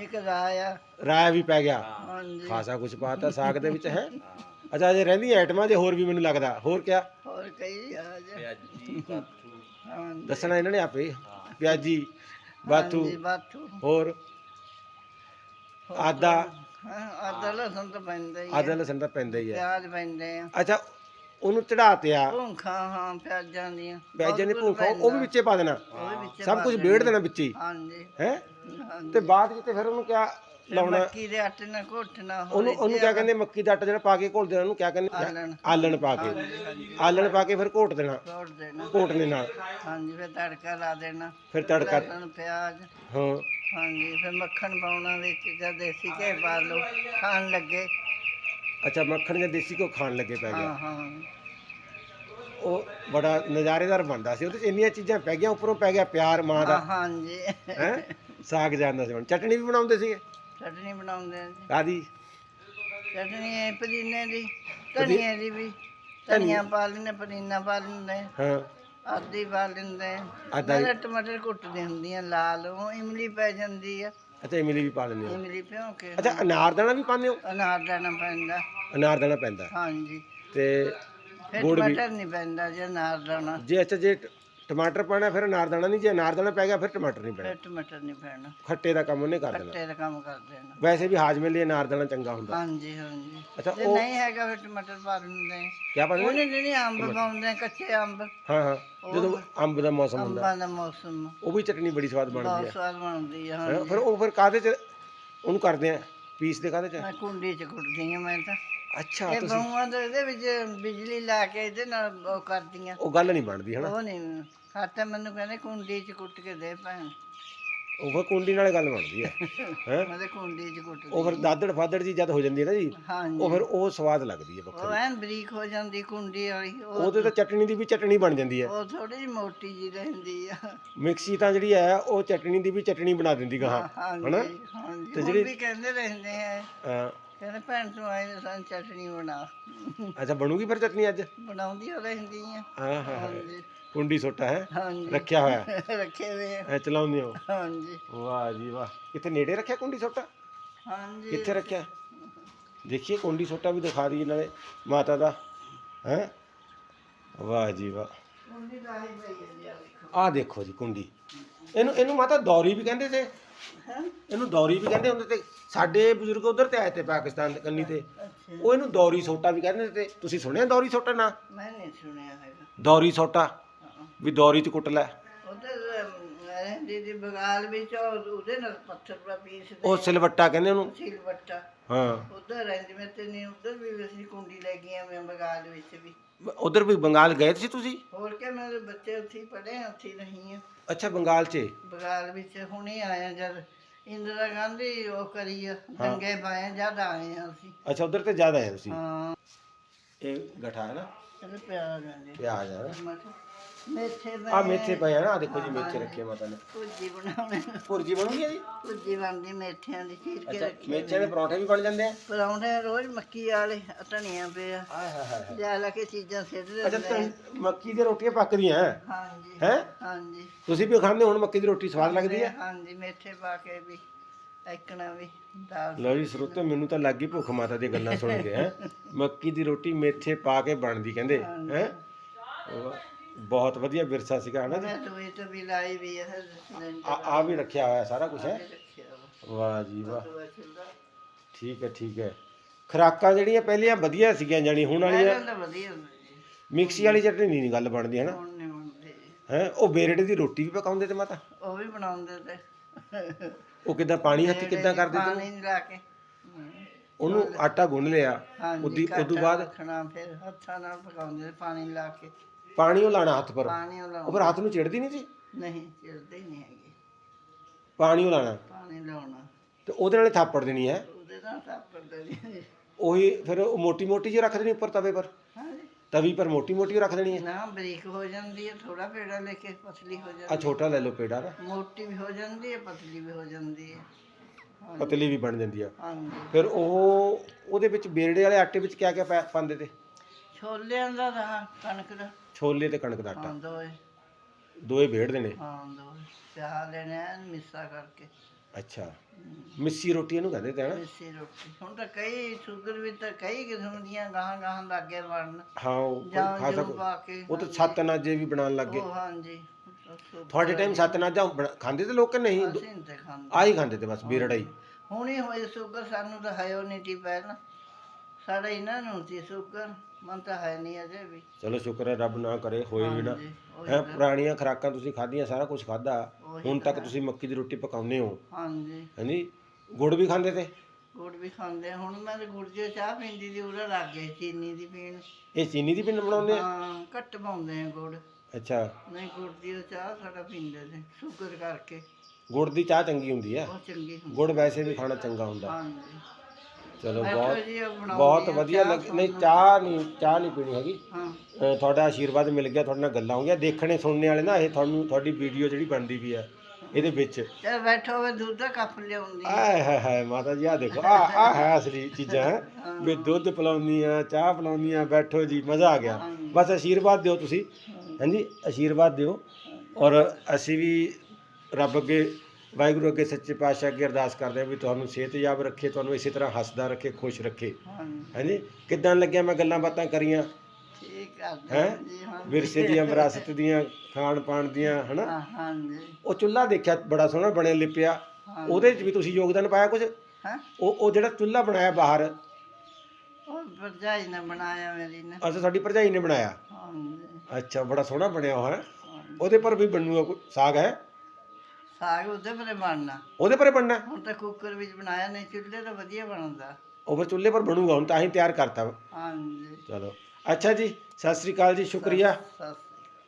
ਇੱਕ ਰਾਇਆ ਰਾਇਆ ਵੀ ਪੈ ਗਿਆ। ਹਾਂਜੀ। ਖਾਸਾ ਕੁਝ ਪਾਤਾ ਸਾਗ ਦੇ ਵਿੱਚ ਹੈ। ਅੱਛਾ ਜੇ ਰਹਿੰਦੀਆਂ ਆਈਟਮਾਂ ਜੇ ਹੋਰ ਵੀ ਮੈਨੂੰ ਲੱਗਦਾ। ਹੋਰ ਕਿਆ? ਹੋਰ ਕਈ ਆ ਜਾ ਪਿਆਜੀ ਕਾਠੂ ਹਾਂਜੀ। ਦੱਸਣਾ ਇਹਨਾਂ ਨੇ ਆਪੇ। ਪਿਆਜੀ ਹਾਂਜੀ, ਬਾਥੂ। ਹੋਰ? ਆਦਾ। ਹਾਂ ਆਦਾ ਲਸਣ ਤਾਂ ਪੈਂਦਾ ਹੀ ਆਦਾ ਹੈ ਲਸਣ ਤਾਂ ਪੈਂਦਾ ਹੀ ਹੈ ਪਿਆਜ਼ ਪੈਂਦੇ ਆ। ਅੱਛਾ ਉਹਨੂੰ ਚੜਾਤੇ ਆ। ਭੁੰਖਾਂ ਹਾਂ ਪਿਆਜ਼ਾਂ ਦੀਆਂ। ਪਿਆਜ਼ਾਂ ਦੀ ਬਹੁਤ ਭੂਖਾ ਉਹ ਵੀ ਵਿੱਚੇ ਪਾ ਦੇਣਾ। ਸਭ ਕੁਝ ਵੇੜ ਦੇਣਾ ਵਿੱਚ ਹੀ। ਹਾਂਜੀ। ਹੈ? ਤੇ ਬਾਅਦ ਵਿੱਚ ਫਿਰ ਉਹਨੂੰ ਕਿਆ ਲਾਉਣਾ? ਮੱਕੀ ਦੇ ਆਟੇ ਨਾਲ ਘੋਟਣਾ ਉਹਨੂੰ ਉਹਨੂੰ ਕਿਆ ਕਹਿੰਦੇ ਮੱਕੀ ਦਾ ਆਟਾ ਜਿਹੜਾ ਪਾ ਕੇ ਘੋਲ ਦੇਣਾ ਉਹਨੂੰ ਕਿਆ ਕਹਿੰਦੇ? ਆਲਣ। ਪਾ ਕੇ। ਆਲਣ ਪਾ ਕੇ ਫਿਰ ਘੋਟ ਦੇਣਾ। ਘੋਟ ਦੇਣਾ। ਨਾਲ। ਹਾਂਜੀ ਫਿਰ ਤੜਕਾ ਲਾ ਦੇਣਾ। ਫਿਰ ਤੜਕਾ। ਲਸਣ ਪਿਆਜ਼। ਹਾਂ। ਹਾਂਜੀ ਫਿਰ ਮੱਖਣ ਪਾਉਣਾ ਵਿੱਚ ਜਾਂ ਦੇਸੀ ਘੀ ਪਾ ਲਓ। ਖਾਣ ਲੱਗੇ। ਅੱਛਾ ਮੱਖਣ ਜਾਂ ਦੇਸੀ ਘਿਓ ਖਾਣ ਲੱਗੇ ਪੈ ਗਿਆ। ਹਾਂ ਹਾਂ। ਉਹ ਬੜਾ ਨਜ਼ਾਰੇਦਾਰ ਬਣਦਾ ਸੀ। ਉਹਦੇ ਚ ਇੰਨੀਆਂ ਚੀਜ਼ਾਂ ਪੈ ਗਈਆਂ ਉੱਪਰੋਂ ਪੈ ਗਿਆ ਪਿਆਰ ਮਾਂ ਦਾ। ਹਾਂ, ਹਾਂਜੀ। ਹੈ? ਸਾਗ ਜਾਂਦਾ ਸੀ ਹੁਣ। ਚਟਣੀ ਵੀ ਬਣਾਉਂਦੇ ਸੀਗੇ? ਚਟਨੀ ਬਣਾਉਂਦੇ ਆ ਜੀ। ਕਾਦੀ ਚਟਨੀ ਹੈ ਪੁਦੀਨੇ ਦੀ ਧਨੀਏ ਦੀ ਵੀ। ਧਨੀਆ ਪਾ ਲੈਂਦੇ ਪੁਦੀਨਾ ਪਾ ਲੈਂਦੇ। ਹਾਂ। ਆਦੀ ਪਾ ਲੈਂਦੇ। ਆਦਾ ਨਾਲੇ ਟਮਾਟਰ ਕੁੱਟਦੇ ਹੁੰਦੀਆਂ ਲਾਲ। ਉਹ ਇਮਲੀ ਪੈ ਜਾਂਦੀ ਆ। ਅੱਛਾ ਇਮਲੀ ਵੀ ਪਾ ਲੈਂਦੇ ਹੋ। ਇਮਲੀ ਭਿਉਂ ਕੇ। ਅੱਛਾ ਅਨਾਰਦਾਣਾ ਵੀ ਪਾਉਂਦੇ ਹੋ? ਅਨਾਰ ਦਾਣਾ ਪੈਂਦਾ। ਅਨਾਰਦਾਣਾ ਪੈਂਦਾ। ਹਾਂਜੀ। ਤੇ ਫਿਰ ਗੁੜ ਵੀ ਟਮਾਟਰ ਨਹੀਂ ਪੈਂਦਾ ਜੇ ਅਨਾਰ ਦਾਣਾ। ਜੇ ਅੱਛਾ ਜੇ ਟ- ਟਮਾਟਰ ਪਾਣਾ ਫਿਰ ਅਨਾਰਦਾਣਾ ਨਹੀਂ ਜੇ ਅਨਾਰਦਾਣਾ ਪੈ ਗਿਆ ਫਿਰ ਟਮਾਟਰ ਨਹੀਂ ਪੈਣਾ। ਫਿਰ ਟਮਾਟਰ ਨਹੀਂ ਪੈਣਾ। ਖੱਟੇ ਦਾ ਕੰਮ ਉਹਨੇ ਕਰ ਦੇਣਾ। ਖੱਟੇ ਦਾ ਕੰਮ ਕਰ ਦੇਣਾ। ਵੈਸੇ ਵੀ ਹਾਜ਼ਮੇ ਲਈ ਅਨਾਰਦਾਣਾ ਚੰਗਾ ਹੁੰਦਾ। ਹਾਂਜੀ ਹਾਂਜੀ। ਅੱਛਾ ਜੇ ਉਹ ਨਹੀਂ ਹੈਗਾ ਫਿਰ ਟਮਾਟਰ ਪਾ ਦਿੰਦੇ। ਆ। ਕਿਆ ਪਾਉਂਦੇ ਉਹਨੇ ਜਿਹੜੀ ਅੰਬ ਪਾਉਂਦੇ ਆ, ਕੱਚੇ ਅੰਬ। ਹਾਂ ਹਾਂ। ਜਦੋਂ ਅੰਬ ਦਾ ਮੌਸਮ ਹੁੰਦਾ। ਅੰਬਾਂ ਦਾ ਮੌਸਮ। ਉਹ ਵੀ ਚਟਨੀ ਬੜੀ ਸਵਾਦ ਬਣਦੀ ਬਹੁਤ ਹੈ ਸਵਾਦ ਬਣਦੀ ਆ ਹੈਂ, ਫਿਰ ਉਹ ਫਿਰ ਕਾਦੇ ਚ? ਉਹਨੂੰ ਕਰਦੇ ਆ। ਪੀਸ ਦੇ ਕਾਦੇ ਚ? ਮੈਂ ਕੁੰਡੀ ਚ ਕੁੱਟਦੀ ਆ ਮੈਂ ਤਾਂ। ਅੱਛਾ ਇਹ ਤੁਸੀਂ ਬਹੂਆਂ ਦੇ ਇਹਦੇ ਵਿੱਚ ਬਿਜਲੀ ਲਾ ਕੇ ਇਹਦੇ ਨਾਲ ਉਹ ਕਰਦੀਆਂ। ਉਹ ਗੱਲ ਨਹੀਂ ਬਣਦੀ ਹਨਾ? ਉਹ ਨਹੀਂ ਖਾਤਾ ਮੈਨੂੰ ਕਹਿੰਦੇ ਕੁੰਡੀ ਚ ਕੁੱਟ ਕੇ ਦੇ ਭੈਣ। ਉਹ ਫਿਰ ਕੁੰਡੀ ਨਾਲ ਗੱਲ ਬਣਦੀ ਹੈ ਹੈ? ਮੈਂ ਤਾਂ ਕੁੰਡੀ ਚ ਕੁੱਟਦੀ ਉਹ ਫਿਰ ਦਾਦੜ ਫਾਦੜ ਜੀ ਜਦ ਹੋ ਜਾਂਦੀ ਹੈ ਨਾ ਜੀ ਹਾਂਜੀ। ਉਹ ਫਿਰ ਉਹ ਸਵਾਦ ਲੱਗਦੀ ਹੈ ਉਹ ਵੱਖਰੀ ਐਨ ਬਰੀਕ ਹੋ ਜਾਂਦੀ ਕੁੰਡੀ ਵਾਲੀ। ਉਹ ਉਹਦੇ ਤਾਂ ਚਟਣੀ ਦੀ ਵੀ ਚਟਣੀ ਬਣ ਜਾਂਦੀ ਹੈ। ਉਹ ਥੋੜੀ ਜਿਹੀ ਮੋਟੀ ਜੀ ਰਹਿੰਦੀ ਆ। ਮਿਕਸੀ ਤਾਂ ਜਿਹੜੀ ਹੈ ਉਹ ਚਟਣੀ ਦੀ ਵੀ ਚਟਣੀ ਬਣਾ ਦਿੰਦੀ ਗਾਹਾਂ ਹਨਾ? ਹਾਂਜੀ। ਤੇ ਹੁਣ ਜਿਹੜੀ- ਵੀ ਕਹਿੰਦੇ ਰਹਿੰਦੇ ਆ। ਕਹਿੰਦੇ ਭੈਣ ਤੂੰ ਆਏ ਤਾਂ ਸਾਨੂੰ ਚਟਣੀ ਬਣਾ। ਅੱਛਾ ਬਣੂਗੀ ਫਿਰ ਚਟਣੀ ਅੱਜ? ਬਣਾਉਂਦੀ ਹੋ ਰਹਿੰਦੀ ਆ। ਹਾਂ ਹਾਂ ਹਾਂ। ਹਾਂਜੀ। ਕੁੰਡੀ ਸੋਟਾ ਹੈ ਹਾਂਜੀ। ਰੱਖਿਆ ਹੋਇਆ। ਰੱਖੇ ਹੋਏ ਆ। ਐ ਚਲਾਉਂਦੇ ਹੋ? ਹਾਂਜੀ। ਵਾਹ ਜੀ ਵਾਹ। ਕਿੱਥੇ ਨੇੜੇ ਰੱਖਿਆ ਕੁੰਡੀ ਸੋਟਾ? ਹਾਂਜੀ। ਕਿੱਥੇ ਰੱਖਿਆ? ਦੇਖੀਏ ਕੁੰਡੀ ਸੋਟਾ ਵੀ ਦਿਖਾ ਦਈਏ ਨਾਲੇ ਮਾਤਾ ਦਾ। ਹੈ? ਵਾਹ ਜੀ ਵਾਹ। ਕੁੰਡੀ ਦਾ ਹੀ ਪਈ ਹੈ ਜੀ ਆਹ ਦੇਖੋ ਜੀ ਕੁੰਡੀ। ਇਹਨੂੰ ਇਹਨੂੰ ਮਾਤਾ ਦੌਰੀ ਵੀ ਕਹਿੰਦੇ ਤੇ ਹੈਂ? ਇਹਨੂੰ ਦੌਰੀ ਵੀ ਕਹਿੰਦੇ ਹੁੰਦੇ ਤੇ ਸਾਡੇ ਬਜ਼ੁਰਗ ਉਧਰ ਤੇ ਆਏ ਤੇ ਪਾਕਿਸਤਾਨ ਦੇ ਕੰਨੀ ਤੇ। ਅੱਛਾ। ਉਹ ਇਹਨੂੰ ਦੌਰੀ ਸੋਟਾ ਵੀ ਕਹਿੰਦੇ ਤੇ। ਤੁਸੀਂ ਸੁਣਿਆ ਦੌਰੀ ਸੋਟਾ ਨਾ? ਮੈਂ ਨਹੀਂ ਸੁਣਿਆ ਹੈਗਾ। ਦੌਰੀ ਸੋਟਾ। ਹਾਂ। ਵੀ ਦੌਰੀ ਚ ਕੁੱਟ ਲੈ। ਉਧਰ ਰਹਿੰਦੀ ਦੀ ਬਗਾਲ ਵਿੱਚ ਉਹ- ਉਹਦੇ ਨਾਲ ਪੱਥਰ ਪਾ ਪੀਸਦੇ ਉਹ ਸਿਲਵੱਟਾ ਕਹਿੰਦੇ ਉਹਨੂੰ। ਸੀਲ ਵੱਟਾ ਹਾਂ। ਉਧਰ ਰਹਿੰਦੀ ਮੈਂ ਤੇ ਨਹੀਂ ਉਧਰ ਵੀ ਅਸੀਂ ਕੁੰਡੀ ਲੈ ਗਈਆਂ ਮੈਂ ਬਗਾਲ ਵਿੱਚ ਵੀ। ਉਧਰ ਵੀ ਬੰਗਾਲ ਗਏ ਸੀ ਤੁਸੀਂ? ਹੋਰ ਕਿ ਮੇਰੇ ਬੱਚੇ ਉੱਥੇ ਹੀ ਪੜ੍ਹੇ ਆ, ਉੱਥੇ ਹੀ ਰਹੀ ਆ ਅੱਛਾ ਬੰਗਾਲ 'ਚ ਬਗਾਲ ਵਿੱਚ ਹੁਣੇ ਆਇਆ ਜਦ ਇੰਦਰਾ ਗਾਂਧੀ ਉਹ ਕਰੀ ਆ ਦੰਗੇ ਪਾਏ ਜਦ ਆਏ ਆ ਅਸੀਂ। ਅੱਛਾ ਉਧਰ ਤੇ ਜ਼ਿਆਦਾ ਹੈ ਤੁਸੀਂ? ਹਾਂ। ਇਹ ਗਠਾ ਹੈ ਨਾ ਇਹਦੇ ਪਿਆਰ ਜਾਂਦੇ ਪਿਆਜ਼ ਹੈ ਮਟਰ ਮੇਥੇ ਆ ਮੇਥੇ ਪਏ ਆ ਨਾ ਦੇਖੋ ਜੀ ਮੇਥੇ ਰੱਖੇ ਆ ਮਾਤਾ ਨੇ। ਬਣਾਉਣੇ ਭੁਰਜੀ ਬਣੂਗੀ ਜੀ ਭੁੱਜੀ ਬਣਦੀ ਮੇਥਿਆਂ ਦੀ ਚੀਰ ਕੇ ਅੱਛਾ ਰੱਖੀ ਮੇਥੇ ਦੇ ਪਰੌਂਠੇ ਵੀ ਬਣ ਜਾਂਦੇ ਆ? ਪਰੌਂਠੇ ਰੋਜ਼ ਮੱਕੀ ਵਾਲੇ ਧਨੀਆ ਪਿਆ ਆਏ ਹਾਏ ਹਾਏ ਲਾ ਕੇ ਚੀਜ਼ਾਂ ਸਿੱਟ ਅੱਛਾ ਦਿੰਦੇ ਆ। ਤਾਂ ਮੱਕੀ ਦੀਆਂ ਰੋਟੀਆਂ ਪੱਕਦੀਆਂ ਹੈ ਹਾਂਜੀ ਹੈ? ਹਾਂਜੀ। ਤੁਸੀਂ ਵੀ ਖਾਂਦੇ ਹੁਣ ਮੱਕੀ ਦੀ ਰੋਟੀ ਸਵਾਦ ਲੱਗਦੀ ਹੈ ਹਾਂਜੀ ਮੇਥੇ ਪਾ ਕੇ ਵੀ ਐਕਣਾ ਵੀ ਦਾਲ ਲਓ ਜੀ ਸਰੋਤੇ ਮੈਨੂੰ ਤਾਂ ਲੱਗੀ ਭੁੱਖ ਮਾਤਾ ਦੀਆਂ ਗੱਲਾਂ ਸੁਣ ਕੇ ਹੈ। ਮੱਕੀ ਦੀ ਰੋਟੀ ਮੇਥੇ ਪਾ ਕੇ ਬਣਦੀ ਕਹਿੰਦੇ ਹੈ? ਬਹੁਤ ਵਧੀਆ ਵਿਰਸਾ ਸੀਗਾ ਹਨਾ ਜੀ? ਮੈਂ ਦੋਏ ਤੋਂ ਵੀ ਲਾਈ ਵੀ ਹੈ ਸਿਲੰਡਰ ਆ ਆ ਵੀ ਰੱਖਿਆ ਹੋਇਆ ਸਾਰਾ ਕੁਝ ਹੈ। ਵਾਹ ਜੀ ਵਾਹ। ਠੀਕ ਹੈ ਠੀਕ ਹੈ। ਖਰਾਕਾਂ ਜਿਹੜੀਆਂ ਪਹਿਲੀਆਂ ਵਧੀਆ ਸੀਗੀਆਂ ਜਾਣੀ ਹੁਣ ਵਾਲੀਆਂ ਪਹਿਲਾਂ ਤਾਂ ਵਧੀਆ ਹੁੰਦਾ ਜੀ ਮਿਕਸੀ ਵਾਲੀ ਚਟਨੀ ਨਹੀਂ ਗੱਲ ਬਣਦੀ ਹੈ ਨਾ ਹੁਣ ਨਹੀਂ ਬਣਦੇ। ਜੀ। ਹੈ? ਉਹ ਬੇਰੜੇ ਦੀ ਰੋਟੀ ਵੀ ਪਕਾਉਂਦੇ ਤੇ ਮਾਤਾ? ਉਹ ਵੀ ਬਣਾਉਂਦੇ ਤੇ। ਉਹ ਕਿਦਾਂ ਪਾਣੀ ਹੱਥ ਕਿਦਾਂ ਕਰਦੇ ਤੇ ਪਾਣੀ ਲਾ ਕੇ। ਹਮ। ਉਹਨੂੰ ਆਟਾ ਗੁੰਨ ਲਿਆ। ਹਾਂਜੀ ਉਦੀ ਉਦੋਂ ਘਾਟਾ ਬਾਅਦ ਰੱਖਣਾ ਫਿਰ ਹੱਥਾਂ ਨਾਲ ਪਕਾਉਂਦੇ ਤੇ ਪਾਣੀ ਲਾ ਕੇ। ਪਾਣੀ ਉਹ ਲਾਣਾ ਹੱਥ ਪਰ। ਪਾਣੀ ਉਹ ਲਾਉਣਾ ਫਿਰ ਹੱਥ ਨੂੰ ਚਿੜਦੀ ਨਹੀਂ ਸੀ? ਨਹੀਂ ਚਿੜਦੇ ਨਹੀਂ ਹੈਗੇ। ਪਾਣੀ ਉਹ ਲਾਣਾ। ਪਾਣੀ ਲਾਉਣਾ। ਤੇ ਉਹਦੇ ਨਾਲ ਥਾਪੜ ਦੇਣੀ ਹੈ। ਉਹਦੇ ਨਾਲ ਥਾਪੜ ਦੇਣੀ ਉਹੀ ਫਿਰ ਉਹ ਮੋਟੀ ਮੋਟੀ ਜਿਹੀ ਰੱਖ ਦੇਣੀ ਉੱਪਰ ਤਵੇ ਪਰ। ਹਾਂਜੀ। ਤਵੀ ਪਰ ਮੋਟੀ ਮੋਟੀ ਰੱਖ ਦੇਣੀ ਹੈ। ਨਾ ਬਰੀਕ ਹੋ ਜਾਂਦੀ ਹੈ ਥੋੜਾ ਪੇੜਾ ਲੈ ਕੇ ਪਤਲੀ ਹੋ ਆ ਜਾਂਦੀ ਛੋਟਾ ਲੈ ਲਓ ਪੇੜਾ ਨਾ। ਮੋਟੀ ਵੀ ਹੋ ਜਾਂਦੀ ਹੈ ਪਤਲੀ ਵੀ ਹੋ ਜਾਂਦੀ ਹੈ। ਹਾਂਜੀ। ਪਤਲੀ ਵੀ ਬਣ ਜਾਂਦੀ ਆ। ਹਾਂਜੀ। ਫਿਰ ਉਹ ਉਹਦੇ ਵਿੱਚ ਬੇਰੜੇ ਵਾਲੇ ਆਟੇ ਵਿੱਚ ਕਿਆ ਕਿਆ ਪਾ- ਪਾਉਂਦੇ ਤੇ? ਛੋਲਿਆਂ ਦਾ ਦਾ ਕਣਕ ਦਾ ਛੋਲੇ ਤੇ ਕਣਕ ਦਾ ਆਟਾ। ਦੋਏ ਦੋਏ ਭੇੜਦੇ ਨੇ ਹਾਂ ਦੋਏ ਪਿਆ ਲੈਣੇ ਮਿੱਸਾ ਕਰਕੇ। ਅੱਛਾ। ਮਿੱਸੀ ਰੋਟੀ ਇਹਨੂੰ ਕਹਿੰਦੇ ਤੇ ਹਨਾ? ਮਿੱਸੀ ਰੋਟੀ। ਹੁਣ ਤਾਂ ਕਈ ਸ਼ੂਗਰ ਵੀ ਤਾਂ ਕਈ ਕਿਸਮ ਦੀਆਂ ਗਾਹਾਂ ਗਾਹਾਂ ਲੱਗੇ ਬਣਨ ਹਾਂ ਉਹ ਕੋਈ ਜਾਂ ਖਾਸਾ ਜੂ ਪਾ ਕੇ ਉਹ ਤਾਂ ਸੱਤ ਨਾਜੇ ਵੀ ਬਣਾਉਣ ਲੱਗੇ। ਉਹ ਹਾਂਜੀ। ਤੁਹਾਡੇ ਟਾਈਮ ਸੱਤ ਨਾਜਾ ਬਣਾ- ਖਾਂਦੇ ਤੇ ਲੋਕ ਨਹੀਂ? ਅਸੀਂ ਨੀ ਤੇ ਖਾਂਦੇ। ਆਹੀ ਖਾਂਦੇ ਤੇ ਬਸ ਬੇਰੜਾ ਹੀ ਹੁਣ ਹੋਏ ਸ਼ੂਗਰ ਸਾਨੂੰ ਤਾਂ ਹੈ ਨਹੀਂ ਟੀ ਪਹਿਲਾਂ। ਸਾਡਾ ਇਹਨਾਂ ਨੂੰ ਸੀ ਸ਼ੂਗਰ। ਮਨ ਤਾਂ ਹੈ ਨਹੀਂ ਅਜੇ ਵੀ। ਚਲੋ ਸ਼ੁਕਰ ਹੈ ਰੱਬ ਨਾ ਕਰੇ ਹੋਏ ਵੀ ਨਾ। ਹਾਂਜੀ ਉਹੀ ਹੈ ਪੁਰਾਣੀਆਂ ਖੁਰਾਕਾਂ ਤੁਸੀਂ ਖਾਧੀਆਂ ਸਾਰਾ ਕੁਝ ਖਾਦਾ ਉਹੀ ਹੁਣ ਤੱਕ ਤੁਸੀਂ ਮੱਕੀ ਦੀ ਰੋਟੀ ਪਕਾਉਂਦੇ ਹੋ। ਹਾਂਜੀ। ਹਾਂਜੀ? ਗੁੜ ਵੀ ਖਾਂਦੇ ਤੇ? ਗੁੜ ਵੀ ਖਾਂਦੇ ਆ। ਹੁਣ ਮੈਂ ਤੇ ਗੁੜ ਦੀ ਚਾਹ ਪੀਂਦੀ ਦੀ ਉਹਦਾ ਲੱਗ ਗਿਆ ਚੀਨੀ ਦੀ ਪੀਣ। ਇਹ ਚੀਨੀ ਦੀ ਪਿੰਡ ਬਣਾਉਂਦੇ ਆ? ਹਾਂ ਘੱਟ ਪਾਉਂਦੇ ਆ ਗੁੜ। ਅੱਛਾ। ਨਹੀਂ ਗੁੜ ਦੀ ਉਹ ਚਾਹ ਸਾਡਾ ਪੀਂਦੇ ਨੇ ਸ਼ੂਗਰ ਕਰਕੇ। ਗੁੜ ਦੀ ਚਾਹ ਚੰਗੀ ਹੁੰਦੀ ਹੈ ਬਹੁਤ ਚੰਗੀ ਹੁੰਦੀ ਗੁੜ ਵੈਸੇ ਵੀ ਖਾਣਾ ਚੰਗਾ ਹੁੰਦਾ। ਹਾਂਜੀ। ਚਲੋ ਬਹੁਤ ਬਹੁਤ ਆ, ਵਧੀਆ ਲੱਗ ਨਹੀਂ ਚਾਹ ਨਹੀਂ ਚਾਹ ਨਹੀਂ ਪੀਣੀ ਹੈਗੀ। ਹਾਂ। ਤੁਹਾਡਾ ਆਸ਼ੀਰਵਾਦ ਮਿਲ ਗਿਆ ਤੁਹਾਡੇ ਨਾਲ ਗੱਲਾਂ ਹੋ ਗਈਆਂ। ਦੇਖਣੇ ਸੁਣਨੇ ਵਾਲੇ ਨਾ ਇਹ ਤੁਹਾਨੂੰ ਤੁਹਾਡੀ ਵੀਡੀਓ ਜਿਹੜੀ ਬਣਦੀ ਵੀ ਹੈ ਇਹਦੇ ਵਿੱਚ। ਚਲ ਬੈਠੋ ਵੇ ਦੁੱਧ ਦਾ ਕੱਪ ਲਿਆਉਂਦੀ ਆ। ਆਏ ਹਾਏ ਹਾਏ ਮਾਤਾ ਜੀ ਆ ਦੇਖੋ ਆ ਆ ਹੈ ਅਸਲੀ ਚੀਜ਼ਾਂ। ਹੈਂ। ਵੀ ਦੁੱਧ ਪਿਲਾਉਂਦੀਆਂ ਚਾਹ ਪਿਲਾਉਂਦੀਆਂ ਬੈਠੋ ਜੀ ਮਜ਼ਾ ਆ ਗਿਆ। ਬਸ ਆਸ਼ੀਰਵਾਦ ਦਿਓ ਤੁਸੀਂ। ਹਾਂਜੀ ਆਸ਼ੀਰਵਾਦ ਦਿਓ। ਔਰ ਅਸੀਂ ਵੀ ਰੱਬ ਅੱਗੇ ਵਾਹਿਗੁਰੂ ਅੱਗੇ ਸੱਚੇ ਪਾਤਸ਼ਾਹ ਅੱਗੇ ਅਰਦਾਸ ਕਰਦੇ ਹਾਂ ਵੀ ਤੁਹਾਨੂੰ ਸਿਹਤਯਾਬ ਰੱਖੇ ਤੁਹਾਨੂੰ ਇਸੇ ਤਰ੍ਹਾਂ ਹੱਸਦਾ ਰੱਖੇ ਖੁਸ਼ ਰੱਖੇ। ਹਾਂਜੀ। ਕਿੱਦਾਂ ਲੱਗਿਆ ਮੈਂ ਗੱਲਾਂ ਬਾਤਾਂ ਕਰੀਆਂ? ਠੀਕ ਆ ਹੈਂ? ਜੀ ਹਾਂ ਵਿਰਸੇ ਦੀਆਂ ਵਿਰਾਸਤ ਦੀਆਂ ਖਾਣ ਪਾਣ ਦੀਆਂ ਹਨਾ? ਹਾਂਜੀ। ਉਹ ਚੁੱਲ੍ਹਾ ਦੇਖਿਆ ਬੜਾ ਸੋਹਣਾ ਬਣਿਆ ਲਿਪਿਆ। ਉਹਦੇ 'ਚ ਵੀ ਤੁਸੀਂ ਯੋਗਦਾਨ ਪਾਇਆ ਕੁਝ ਹਾਂ? ਉਹ ਉਹ ਜਿਹੜਾ ਚੁੱਲ੍ਹਾ ਬਣਾਇਆ ਬਾਹਰ? ਉਹ ਭਰਜਾਈ ਨੇ ਬਣਾਇਆ ਮੇਰੀ ਨੇ। ਅੱਛਾ ਸਾਡੀ ਭਰਜਾਈ ਨੇ ਬਣਾਇਆ? ਹਾਂਜੀ। ਅੱਛਾ ਬੜਾ ਸੋਹਣਾ ਬਣਿਆ ਹੋਇਆ ਉਹਦੇ ਪਰ ਵੀ ਬਣੂਗਾ ਕੋਈ ਸਾਗ ਹੈ? ਸਾਗ ਉਹਦੇ ਪਰੇ ਬਣਨਾ। ਉਹਦੇ ਪਰੇ ਬਣਨਾ? ਹੁਣ ਤਾਂ ਕੁੱਕਰ ਵਿੱਚ ਬਣਾਇਆ ਨਹੀਂ ਚੁੱਲ੍ਹੇ ਤਾਂ ਵਧੀਆ ਬਣਦਾ। ਉਹ ਫਿਰ ਚੁੱਲ੍ਹੇ ਪਰ ਬਣੂਗਾ ਹੁਣ ਤਾਂ ਅਸੀਂ ਤਿਆਰ ਕਰਤਾ। ਹਾਂਜੀ। ਚਲੋ। ਅੱਛਾ ਜੀ ਸਤਿ ਸ੍ਰੀ ਅਕਾਲ ਜੀ ਸ਼ੁਕਰੀਆ। ਸਤਿ